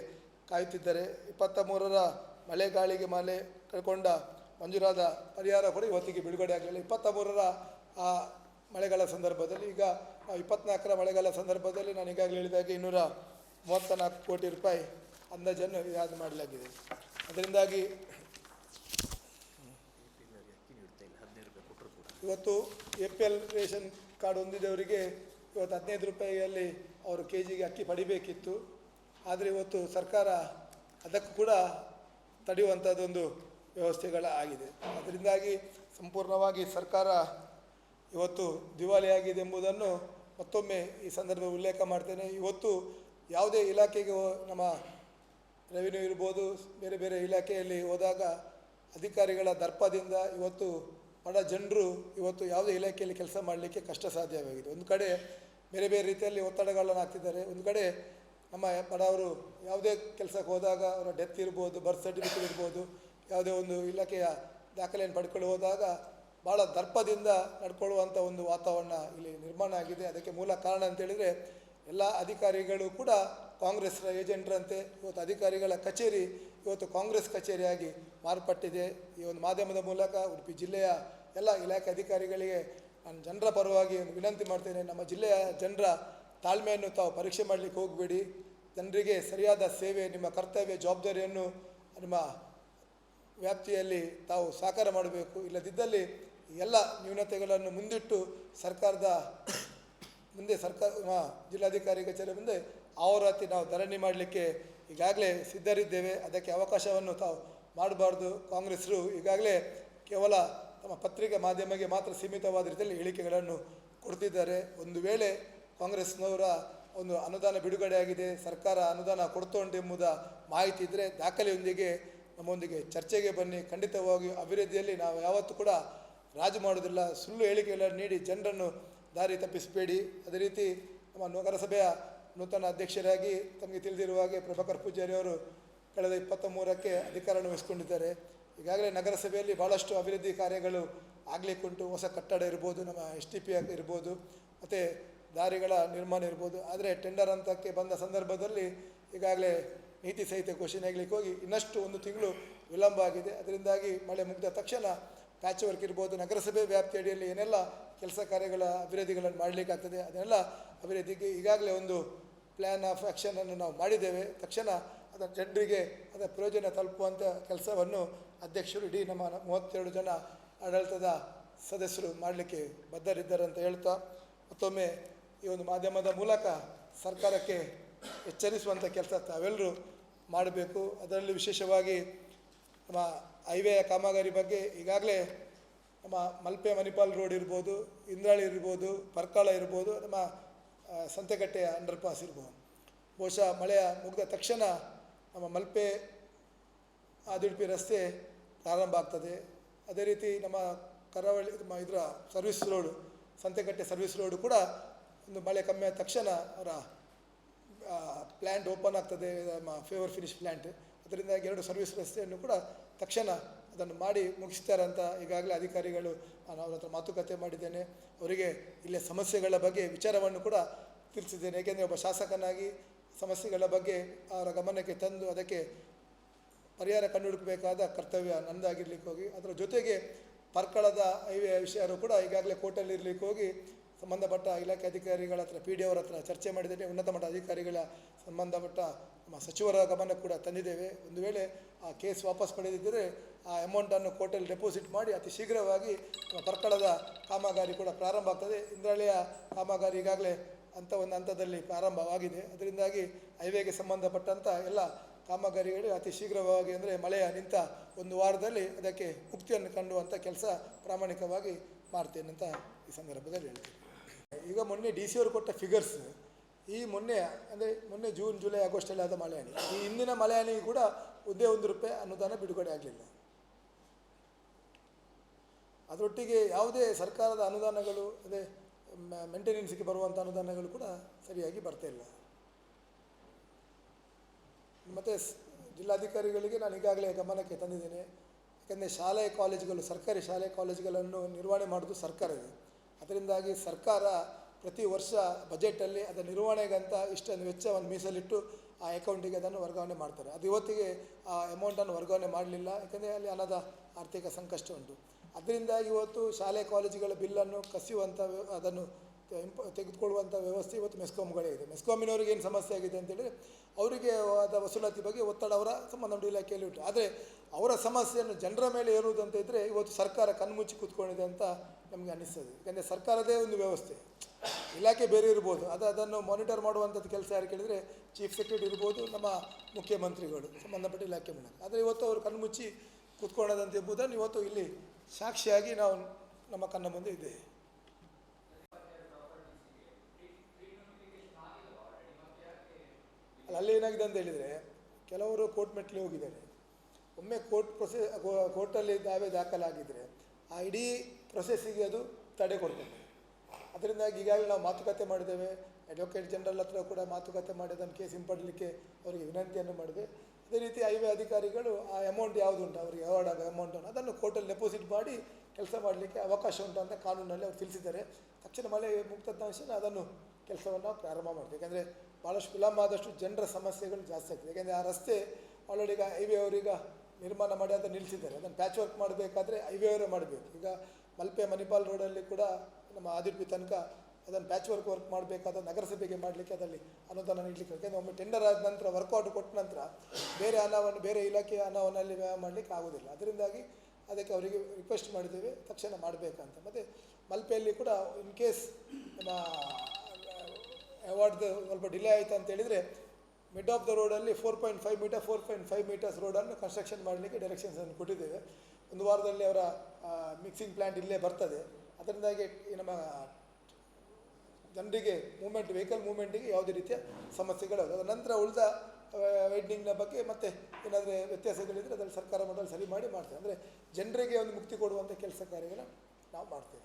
ಕಾಯುತ್ತಿದ್ದರೆ ಇಪ್ಪತ್ತ ಮೂರರ ಮಳೆಗಾಳಿಗೆ ಮನೆ ಕಳ್ಕೊಂಡ ಮಂಜೂರಾದ ಪರಿಹಾರ ಕೂಡ ಇವತ್ತಿಗೆ ಬಿಡುಗಡೆ ಆಗಲಿಲ್ಲ. ಇಪ್ಪತ್ತ ಮೂರರ ಆ ಮಳೆಗಾಲ ಸಂದರ್ಭದಲ್ಲಿ ಈಗ ಇಪ್ಪತ್ನಾಲ್ಕರ ಮಳೆಗಾಲ ಸಂದರ್ಭದಲ್ಲಿ ನಾನು ಈಗಾಗಲೇ ಹೇಳಿದಾಗೆ ಇನ್ನೂರ ಮೂವತ್ತ ನಾಲ್ಕು ಕೋಟಿ ರೂಪಾಯಿ ಅಂದಾಜನ್ನು ಯಾದ ಮಾಡಲಾಗಿದೆ. ಅದರಿಂದಾಗಿ ಇವತ್ತು A P L ration card ಹೊಂದಿದವರಿಗೆ ಇವತ್ತು ಹದಿನೈದು ರೂಪಾಯಿಯಲ್ಲಿ ಅವರು ಕೆ ಜಿಗೆ ಅಕ್ಕಿ ಪಡಿಬೇಕಿತ್ತು. ಆದರೆ ಇವತ್ತು ಸರ್ಕಾರ ಅದಕ್ಕೂ ಕೂಡ ತಡೆಯುವಂಥದ್ದೊಂದು ವ್ಯವಸ್ಥೆಗಳ ಆಗಿದೆ. ಅದರಿಂದಾಗಿ ಸಂಪೂರ್ಣವಾಗಿ ಸರ್ಕಾರ ಇವತ್ತು ದಿವಾಳಿಯಾಗಿದೆ ಎಂಬುದನ್ನು ಮತ್ತೊಮ್ಮೆ ಈ ಸಂದರ್ಭ ಉಲ್ಲೇಖ ಮಾಡ್ತೇನೆ. ಇವತ್ತು ಯಾವುದೇ ಇಲಾಖೆಗೆ ನಮ್ಮ ರೆವಿನ್ಯೂ ಇರ್ಬೋದು, ಬೇರೆ ಬೇರೆ ಇಲಾಖೆಯಲ್ಲಿ ಹೋದಾಗ ಅಧಿಕಾರಿಗಳ ದರ್ಪದಿಂದ ಇವತ್ತು ಬಡ ಜನರು ಇವತ್ತು ಯಾವುದೇ ಇಲಾಖೆಯಲ್ಲಿ ಕೆಲಸ ಮಾಡಲಿಕ್ಕೆ ಕಷ್ಟ ಸಾಧ್ಯವಾಗಿದೆ ಒಂದು ಕಡೆ ಬೇರೆ ಬೇರೆ ರೀತಿಯಲ್ಲಿ ಒತ್ತಡಗಳನ್ನು ಹಾಕ್ತಿದ್ದಾರೆ ಒಂದು ಕಡೆ ನಮ್ಮ ಬಡವರು ಯಾವುದೇ ಕೆಲಸಕ್ಕೆ ಹೋದಾಗ ಅವರ ಡೆತ್ ಇರ್ಬೋದು, ಬರ್ತ್ ಸರ್ಟಿಫಿಕೇಟ್ ಇರ್ಬೋದು, ಯಾವುದೇ ಒಂದು ಇಲಾಖೆಯ ದಾಖಲೆಯನ್ನು ಪಡ್ಕೊಂಡು ಹೋದಾಗ ಭಾಳ ದರ್ಪದಿಂದ ನಡ್ಕೊಳ್ಳುವಂಥ ಒಂದು ವಾತಾವರಣ ಇಲ್ಲಿ ನಿರ್ಮಾಣ ಆಗಿದೆ. ಅದಕ್ಕೆ ಮೂಲ ಕಾರಣ ಅಂತೇಳಿದರೆ ಎಲ್ಲ ಅಧಿಕಾರಿಗಳು ಕೂಡ ಕಾಂಗ್ರೆಸ್ ಏಜೆಂಟ್ರಂತೆ. ಇವತ್ತು ಅಧಿಕಾರಿಗಳ ಕಚೇರಿ ಇವತ್ತು ಕಾಂಗ್ರೆಸ್ ಕಚೇರಿಯಾಗಿ ಮಾರ್ಪಟ್ಟಿದೆ. ಈ ಒಂದು ಮಾಧ್ಯಮದ ಮೂಲಕ ಉಡುಪಿ ಜಿಲ್ಲೆಯ ಎಲ್ಲ ಇಲಾಖೆ ಅಧಿಕಾರಿಗಳಿಗೆ ನಾನು ಜನರ ಪರವಾಗಿ ಒಂದು ವಿನಂತಿ ಮಾಡ್ತೇನೆ, ನಮ್ಮ ಜಿಲ್ಲೆಯ ಜನರ ತಾಳ್ಮೆಯನ್ನು ತಾವು ಪರೀಕ್ಷೆ ಮಾಡಲಿಕ್ಕೆ ಹೋಗಬೇಡಿ. ಜನರಿಗೆ ಸರಿಯಾದ ಸೇವೆ, ನಿಮ್ಮ ಕರ್ತವ್ಯ, ಜವಾಬ್ದಾರಿಯನ್ನು ನಿಮ್ಮ ವ್ಯಾಪ್ತಿಯಲ್ಲಿ ತಾವು ಸಾಕಾರ ಮಾಡಬೇಕು. ಇಲ್ಲದಿದ್ದಲ್ಲಿ ಎಲ್ಲ ನ್ಯೂನತೆಗಳನ್ನು ಮುಂದಿಟ್ಟು ಸರ್ಕಾರದ ಮುಂದೆ ಸರ್ಕಾರ ಜಿಲ್ಲಾಧಿಕಾರಿ ಕಚೇರಿ ಮುಂದೆ ಆವರಾತಿ ನಾವು ಧರಣಿ ಮಾಡಲಿಕ್ಕೆ ಈಗಾಗಲೇ ಸಿದ್ಧರಿದ್ದೇವೆ. ಅದಕ್ಕೆ ಅವಕಾಶವನ್ನು ತಾವು ಮಾಡಬಾರ್ದು. ಕಾಂಗ್ರೆಸ್ರು ಈಗಾಗಲೇ ಕೇವಲ ತಮ್ಮ ಪತ್ರಿಕೆ ಮಾಧ್ಯಮಕ್ಕೆ ಮಾತ್ರ ಸೀಮಿತವಾದ ರೀತಿಯಲ್ಲಿ ಹೇಳಿಕೆಗಳನ್ನು ಕೊಡ್ತಿದ್ದಾರೆ. ಒಂದು ವೇಳೆ ಕಾಂಗ್ರೆಸ್ನವರ ಒಂದು ಅನುದಾನ ಬಿಡುಗಡೆಯಾಗಿದೆ ಸರ್ಕಾರ ಅನುದಾನ ಕೊಡ್ತಾ ಉಂಟು ಎಂಬುದ ಮಾಹಿತಿ ಇದ್ದರೆ ದಾಖಲೆಯೊಂದಿಗೆ ನಮ್ಮೊಂದಿಗೆ ಚರ್ಚೆಗೆ ಬನ್ನಿ. ಖಂಡಿತವಾಗಿ ಅಭಿವೃದ್ಧಿಯಲ್ಲಿ ನಾವು ಯಾವತ್ತೂ ಕೂಡ ರಾಜು ಮಾಡೋದಿಲ್ಲ ಸುಳ್ಳು ಹೇಳಿಕೆಗಳನ್ನು ನೀಡಿ ಜನರನ್ನು ದಾರಿ ತಪ್ಪಿಸಬೇಡಿ. ಅದೇ ರೀತಿ ನಮ್ಮ ನಗರಸಭೆಯ ನೂತನ ಅಧ್ಯಕ್ಷರಾಗಿ ತಮಗೆ ತಿಳಿದಿರುವ ಹಾಗೆ ಪ್ರಭಾಕರ್ ಪೂಜಾರಿ ಅವರು ಕಳೆದ ಇಪ್ಪತ್ತ ಮೂರಕ್ಕೆ ಅಧಿಕಾರವನ್ನು ವಹಿಸಿಕೊಂಡಿದ್ದಾರೆ ಈಗಾಗಲೇ ನಗರಸಭೆಯಲ್ಲಿ ಭಾಳಷ್ಟು ಅಭಿವೃದ್ಧಿ ಕಾರ್ಯಗಳು ಆಗಲಿಕ್ಕುಂಟು. ಹೊಸ ಕಟ್ಟಡ ಇರ್ಬೋದು, ನಮ್ಮ ಎಸ್ ಟಿ ಪಿ ಇರ್ಬೋದು, ಮತ್ತು ದಾರಿಗಳ ನಿರ್ಮಾಣ ಇರ್ಬೋದು. ಆದರೆ ಟೆಂಡರ್ ಹಂತಕ್ಕೆ ಬಂದ ಸಂದರ್ಭದಲ್ಲಿ ಈಗಾಗಲೇ ನೀತಿ ಸಹಿತ ಘೋಷಣೆ ಆಗಲಿಕ್ಕೆ ಹೋಗಿ ಇನ್ನಷ್ಟು ಒಂದು ತಿಂಗಳು ವಿಳಂಬ ಆಗಿದೆ. ಅದರಿಂದಾಗಿ ಮಳೆ ಮುಗಿದ ತಕ್ಷಣ ಪ್ಯಾಚ್ ವರ್ಕ್ ಇರ್ಬೋದು, ನಗರಸಭೆ ವ್ಯಾಪ್ತಿ ಅಡಿಯಲ್ಲಿ ಏನೆಲ್ಲ ಕೆಲಸ ಕಾರ್ಯಗಳ ಅಭಿವೃದ್ಧಿಗಳನ್ನು ಮಾಡಲಿಕ್ಕಾಗ್ತದೆ ಅದನ್ನೆಲ್ಲ ಅಭಿವೃದ್ಧಿಗೆ ಈಗಾಗಲೇ ಒಂದು ಪ್ಲ್ಯಾನ್ ಆಫ್ ಆ್ಯಕ್ಷನನ್ನು ನಾವು ಮಾಡಿದ್ದೇವೆ. ತಕ್ಷಣ ಅದರ ಜನರಿಗೆ ಅದರ ಪ್ರಯೋಜನ ತಲುಪುವಂಥ ಕೆಲಸವನ್ನು ಅಧ್ಯಕ್ಷರು ಇಡೀ ನಮ್ಮ ಮೂವತ್ತೆರಡು ಜನ ಆಡಳಿತದ ಸದಸ್ಯರು ಮಾಡಲಿಕ್ಕೆ ಬದ್ಧರಿದ್ದಾರೆ ಅಂತ ಹೇಳ್ತಾ, ಮತ್ತೊಮ್ಮೆ ಈ ಒಂದು ಮಾಧ್ಯಮದ ಮೂಲಕ ಸರ್ಕಾರಕ್ಕೆ ಎಚ್ಚರಿಸುವಂಥ ಕೆಲಸ ತಾವೆಲ್ಲರೂ ಮಾಡಬೇಕು. ಅದರಲ್ಲಿ ವಿಶೇಷವಾಗಿ ನಮ್ಮ ಹೈವೇಯ ಕಾಮಗಾರಿ ಬಗ್ಗೆ ಈಗಾಗಲೇ ನಮ್ಮ ಮಲ್ಪೆ ಮಣಿಪಾಲ್ ರೋಡ್ ಇರ್ಬೋದು, ಇಂದ್ರಾಳಿ ಇರ್ಬೋದು ಪರ್ಕಾಳ ಇರ್ಬೋದು, ನಮ್ಮ ಸಂತೆಕಟ್ಟೆಯ ಅಂಡರ್ ಪಾಸ್ ಇರ್ಬೋದು. ಬಹುಶಃ ಮಳೆಯ ಮುಗಿದ ತಕ್ಷಣ ನಮ್ಮ ಮಲ್ಪೆ ಆದಿಡ್ಪಿ ರಸ್ತೆ ಪ್ರಾರಂಭ ಆಗ್ತದೆ. ಅದೇ ರೀತಿ ನಮ್ಮ ಕರಾವಳಿ, ನಮ್ಮ ಇದರ service road Santhekatte service road ಕೂಡ ಒಂದು ಮಳೆ ಕಮ್ಮಿ ಆದ ತಕ್ಷಣ ಅವರ ಪ್ಲ್ಯಾಂಟ್ ಓಪನ್ ಆಗ್ತದೆ, ನಮ್ಮ ಫೇವರ್ ಫಿನಿಶ್ ಪ್ಲ್ಯಾಂಟ್ ಅದರಿಂದಾಗಿ ಎರಡು ಸರ್ವಿಸ್ ರಸ್ತೆಯನ್ನು ಕೂಡ ತಕ್ಷಣ ಅದನ್ನು ಮಾಡಿ ಮುಗಿಸ್ತಾರೆ ಅಂತ ಈಗಾಗಲೇ ಅಧಿಕಾರಿಗಳು ನಾನು ಅವರ ಹತ್ರ ಮಾತುಕತೆ ಮಾಡಿದ್ದೇನೆ. ಅವರಿಗೆ ಇಲ್ಲೇ ಸಮಸ್ಯೆಗಳ ಬಗ್ಗೆ ವಿಚಾರವನ್ನು ಕೂಡ ತಿಳಿಸಿದ್ದೇನೆ. ಏಕೆಂದರೆ ಒಬ್ಬ ಶಾಸಕನಾಗಿ ಸಮಸ್ಯೆಗಳ ಬಗ್ಗೆ ಅವರ ಗಮನಕ್ಕೆ ತಂದು ಅದಕ್ಕೆ ಪರಿಹಾರ ಕಂಡುಹುಡುಕಬೇಕಾದ ಕರ್ತವ್ಯ ನಂದಾಗಿರ್ಲಿಕ್ಕೆ ಹೋಗಿ, ಅದರ ಜೊತೆಗೆ ಪರ್ಕಳದ ಹೈವೇ ವಿಷಯರು ಕೂಡ ಈಗಾಗಲೇ ಕೋರ್ಟಲ್ಲಿ ಇರಲಿಕ್ಕೆ ಹೋಗಿ ಸಂಬಂಧಪಟ್ಟ ಇಲಾಖೆ ಅಧಿಕಾರಿಗಳ ಹತ್ರ ಪಿ ಡಿ ಅವರ ಹತ್ರ ಚರ್ಚೆ ಮಾಡಿದ್ದೇನೆ. ಉನ್ನತ ಮಟ್ಟ ಅಧಿಕಾರಿಗಳ ಸಂಬಂಧಪಟ್ಟ ನಮ್ಮ ಸಚಿವರ ಗಮನ ಕೂಡ ತಂದಿದ್ದೇವೆ. ಒಂದು ವೇಳೆ ಆ ಕೇಸ್ ವಾಪಸ್ ಪಡೆದಿದ್ದರೆ ಆ ಅಮೌಂಟನ್ನು ಕೋರ್ಟಲ್ಲಿ ಡೆಪಾಸಿಟ್ ಮಾಡಿ ಅತಿ ಶೀಘ್ರವಾಗಿ ಪರ್ಕಳದ ಕಾಮಗಾರಿ ಕೂಡ ಪ್ರಾರಂಭ ಆಗ್ತದೆ. ಇಂದ್ರಾಳಿಯ ಕಾಮಗಾರಿ ಈಗಾಗಲೇ ಅಂತ ಒಂದು ಹಂತದಲ್ಲಿ ಪ್ರಾರಂಭವಾಗಿದೆ. ಅದರಿಂದಾಗಿ ಹೈವೇಗೆ ಸಂಬಂಧಪಟ್ಟಂಥ ಎಲ್ಲ ಕಾಮಗಾರಿಗಳು ಅತಿ ಶೀಘ್ರವಾಗಿ ಅಂದರೆ ಮಳೆಯ ನಿಂತ ಒಂದು ವಾರದಲ್ಲಿ ಅದಕ್ಕೆ ಮುಕ್ತಿಯನ್ನು ಕಂಡುವಂಥ ಕೆಲಸ ಪ್ರಾಮಾಣಿಕವಾಗಿ ಮಾಡ್ತೇನೆ ಅಂತ ಈ ಸಂದರ್ಭದಲ್ಲಿ ಹೇಳ್ತೀನಿ. ಈಗ ಮೊನ್ನೆ ಡಿ ಸಿ ಅವರು ಕೊಟ್ಟ ಫಿಗರ್ಸ್ ಈ ಮೊನ್ನೆ ಅಂದರೆ ಮೊನ್ನೆ ಜೂನ್ ಜುಲೈ ಆಗಸ್ಟಲ್ಲಿ ಆದ ಮಳೆಹಾನಿ ಈ ಹಿಂದಿನ ಮಳೆಹಾನಿಗೆ ಕೂಡ ಒಂದೇ ಒಂದು ರೂಪಾಯಿ ಅನುದಾನ ಬಿಡುಗಡೆ ಆಗಲಿಲ್ಲ. ಅದರೊಟ್ಟಿಗೆ ಯಾವುದೇ ಸರ್ಕಾರದ ಅನುದಾನಗಳು, ಅದೇ ಮೇಂಟೆನೆನ್ಸ್ಗೆ ಬರುವಂಥ ಅನುದಾನಗಳು ಕೂಡ ಸರಿಯಾಗಿ ಬರ್ತಾ ಇಲ್ಲ. ಮತ್ತು ಜಿಲ್ಲಾಧಿಕಾರಿಗಳಿಗೆ ನಾನು ಈಗಾಗಲೇ ಗಮನಕ್ಕೆ ತಂದಿದ್ದೇನೆ. ಯಾಕೆಂದರೆ ಶಾಲೆ ಕಾಲೇಜುಗಳು, ಸರ್ಕಾರಿ ಶಾಲೆ ಕಾಲೇಜುಗಳನ್ನು ನಿರ್ವಹಣೆ ಮಾಡೋದು ಸರ್ಕಾರವೇ ಅದರಿಂದಾಗಿ ಸರ್ಕಾರ ಪ್ರತಿ ವರ್ಷ ಬಜೆಟಲ್ಲಿ ಅದರ ನಿರ್ವಹಣೆಗಂತ ಇಷ್ಟೊಂದು ವೆಚ್ಚವನ್ನು ಮೀಸಲಿಟ್ಟು ಆ ಅಕೌಂಟಿಗೆ ಅದನ್ನು ವರ್ಗಾವಣೆ ಮಾಡ್ತಾರೆ. ಅದು ಇವತ್ತಿಗೆ ಆ ಅಮೌಂಟನ್ನು ವರ್ಗಾವಣೆ ಮಾಡಲಿಲ್ಲ. ಯಾಕೆಂದರೆ ಅಲ್ಲಿ ಹಣದ ಆರ್ಥಿಕ ಸಂಕಷ್ಟ ಉಂಟು ಅದರಿಂದಾಗಿ ಇವತ್ತು ಶಾಲೆ ಕಾಲೇಜುಗಳ ಬಿಲ್ಲನ್ನು ಕಸಿಯುವಂಥ ಅದನ್ನು ಇಂಪ ತೆಗೆದುಕೊಳ್ಳುವಂಥ ವ್ಯವಸ್ಥೆ ಇವತ್ತು ಮೆಸ್ಕಾಮ್ಗಳೇ ಇದೆ. ಮೆಸ್ಕಾಮಿನವ್ರಿಗೆ ಏನು ಸಮಸ್ಯೆ ಆಗಿದೆ ಅಂತೇಳಿದರೆ ಅವರಿಗೆ ಆದ ವಸೂಲಾತಿ ಬಗ್ಗೆ ಒತ್ತಡ ಅವರ ಸಂಬಂಧ ಇಲಾಖೆಯಲ್ಲಿ ಉಂಟು. ಆದರೆ ಅವರ ಸಮಸ್ಯೆಯನ್ನು ಜನರ ಮೇಲೆ ಏರುವುದಂತ ಇದ್ದರೆ ಇವತ್ತು ಸರ್ಕಾರ ಕಣ್ಮುಚ್ಚಿ ಕೂತ್ಕೊಂಡಿದೆ ಅಂತ ನಮಗೆ ಅನ್ನಿಸ್ತದೆ. ಯಾಕಂದರೆ ಸರ್ಕಾರದೇ ಒಂದು ವ್ಯವಸ್ಥೆ. ಇಲಾಖೆ ಬೇರೆ ಇರ್ಬೋದು. ಅದು, ಅದನ್ನು ಮಾನಿಟರ್ ಮಾಡುವಂಥದ್ದು ಕೆಲಸ ಯಾರು ಕೇಳಿದರೆ ಚೀಫ್ ಸೆಕ್ರೆಟರಿ ಇರ್ಬೋದು, ನಮ್ಮ ಮುಖ್ಯಮಂತ್ರಿಗಳು, ಸಂಬಂಧಪಟ್ಟ ಇಲಾಖೆ ಮೂಲಕ. ಆದರೆ ಇವತ್ತು ಅವರು ಕಣ್ಮುಚ್ಚಿ ಕೂತ್ಕೊಳ್ಳೋದಂತ ಎಂಬುದನ್ನು ಇವತ್ತು ಇಲ್ಲಿ ಸಾಕ್ಷಿಯಾಗಿ ನಾವು ನಮ್ಮ ಕಣ್ಣ ಮುಂದೆ ಇದೆ. ಅಲ್ಲ ಏನಾಗಿದೆ ಅಂತ ಹೇಳಿದರೆ, ಕೆಲವರು ಕೋರ್ಟ್ ಮೆಟ್ಲಿ ಹೋಗಿದ್ದಾರೆ. ಒಮ್ಮೆ ಕೋರ್ಟ್ ಪ್ರೊಸೆಸ್ ಕೋರ್ಟಲ್ಲಿ ದಾವೆ ದಾಖಲಾಗಿದ್ದರೆ ಆ ಇಡೀ ಪ್ರೊಸೆಸ್ಸಿಗೆ ಅದು ತಡೆ ಕೊಡ್ತದೆ. ಅದರಿಂದಾಗಿ ಈಗಾಗಲೇ ನಾವು ಮಾತುಕತೆ ಮಾಡಿದ್ದೇವೆ. ಅಡ್ವೊಕೇಟ್ ಜನರಲ್ ಹತ್ರ ಕೂಡ ಮಾತುಕತೆ ಮಾಡಿ ಅದನ್ನು ಕೇಸ್ ಹಿಂಪಡಲಿಕ್ಕೆ ಅವರಿಗೆ ವಿನಂತಿಯನ್ನು ಮಾಡಿದೆ. ಅದೇ ರೀತಿ ಹೈವೇ ಅಧಿಕಾರಿಗಳು, ಆ ಅಮೌಂಟ್ ಯಾವುದುಂಟು ಅವರಿಗೆ ಅವಾರ್ಡ್ ಆಗೋ ಅಮೌಂಟನ್ನು ಅದನ್ನು ಕೋರ್ಟಲ್ಲಿ ಡೆಪಾಸಿಟ್ ಮಾಡಿ ಕೆಲಸ ಮಾಡಲಿಕ್ಕೆ ಅವಕಾಶ ಉಂಟು ಅಂತ ಕಾನೂನಲ್ಲಿ ಅವರು ತಿಳಿಸಿದ್ದಾರೆ. ತಕ್ಷಣ ಮಳೆ ಮುಕ್ತ ತಕ್ಷಣ ಅದನ್ನು ಕೆಲಸವನ್ನು ಪ್ರಾರಂಭ ಮಾಡ್ತೀವಿ. ಯಾಕಂದರೆ ಭಾಳಷ್ಟು ವಿಳಂಬ ಆದಷ್ಟು ಜನರ ಸಮಸ್ಯೆಗಳು ಜಾಸ್ತಿ ಆಗ್ತದೆ. ಯಾಕೆಂದರೆ ಆ ರಸ್ತೆ ಆಲ್ರೆಡಿ ಈಗ ಹೈವೇ ಅವರೀಗ ನಿರ್ಮಾಣ ಮಾಡಿ ಅಂತ ನಿಲ್ಲಿಸಿದ್ದಾರೆ ಅದನ್ನು ಪ್ಯಾಚ್ ವರ್ಕ್ ಮಾಡಬೇಕಾದ್ರೆ ಹೈವೇ ಅವರೇ ಮಾಡಬೇಕು. ಈಗ ಮಲ್ಪೆ ಮಣಿಪಾಲ್ ರೋಡಲ್ಲಿ ಕೂಡ ನಮ್ಮ ಆದಿಪಿ ತನಕ ಅದನ್ನು ಪ್ಯಾಚ್ ವರ್ಕ್ ವರ್ಕ್ ಮಾಡಬೇಕಾದ ನಗರಸಭೆಗೆ ಮಾಡಲಿಕ್ಕೆ ಅದರಲ್ಲಿ ಅನುದಾನ ನೀಡಲಿಕ್ಕೆ ಯಾಕೆಂದರೆ ಒಮ್ಮೆ ಟೆಂಡರ್ ಆದ ನಂತರ ವರ್ಕೌಟ್ ಕೊಟ್ಟ ನಂತರ ಬೇರೆ ಹಣವನ್ನು, ಬೇರೆ ಇಲಾಖೆಯ ಹಣವನ್ನು ಅಲ್ಲಿ ವ್ಯಯ ಮಾಡಲಿಕ್ಕೆ ಆಗೋದಿಲ್ಲ. ಅದರಿಂದಾಗಿ ಅದಕ್ಕೆ ಅವರಿಗೆ ರಿಕ್ವೆಸ್ಟ್ ಮಾಡಿದ್ದೇವೆ. ತಕ್ಷಣ ಮಾಡಬೇಕಂತ. ಮತ್ತು ಮಲ್ಪೆಯಲ್ಲಿ ಕೂಡ ಇನ್ ಕೇಸ್ ನಮ್ಮ ಅವಾರ್ಡ್ದು ಸ್ವಲ್ಪ ಡಿಲೇ ಆಯಿತು ಅಂತ ಹೇಳಿದರೆ ಮಿಡ್ ಆಫ್ ದ ರೋಡಲ್ಲಿ four point five meter four point five meters ರೋಡನ್ನು construction ಮಾಡಲಿಕ್ಕೆ ಡೈರೆಕ್ಷನ್ಸನ್ನು ಕೊಟ್ಟಿದ್ದೇವೆ. ಒಂದು ವಾರದಲ್ಲಿ ಅವರ ಮಿಕ್ಸಿಂಗ್ ಪ್ಲ್ಯಾಂಟ್ ಇಲ್ಲೇ ಬರ್ತದೆ. ಅದರಿಂದಾಗಿ ನಮ್ಮ ಜನರಿಗೆ ಮೂಮೆಂಟ್ ವೆಹಿಕಲ್ ಮೂಮೆಂಟಿಗೆ ಯಾವುದೇ ರೀತಿಯ ಸಮಸ್ಯೆಗಳು ಅದರ ನಂತರ ಉಳಿದ ವೈಡ್ನಿಂಗ್ನ ಬಗ್ಗೆ ಮತ್ತೆ ಏನಾದರೂ ವ್ಯತ್ಯಾಸಗಳಿದ್ದರೆ ಅದರಲ್ಲಿ ಸರ್ಕಾರ ಮಟ್ಟದಲ್ಲಿ ಸರಿ ಮಾಡಿ ಮಾಡ್ತೇವೆ. ಅಂದರೆ ಜನರಿಗೆ ಒಂದು ಮುಕ್ತಿ ಕೊಡುವಂಥ ಕೆಲಸ ಕಾರ್ಯಗಳನ್ನು ನಾವು ಮಾಡ್ತೇವೆ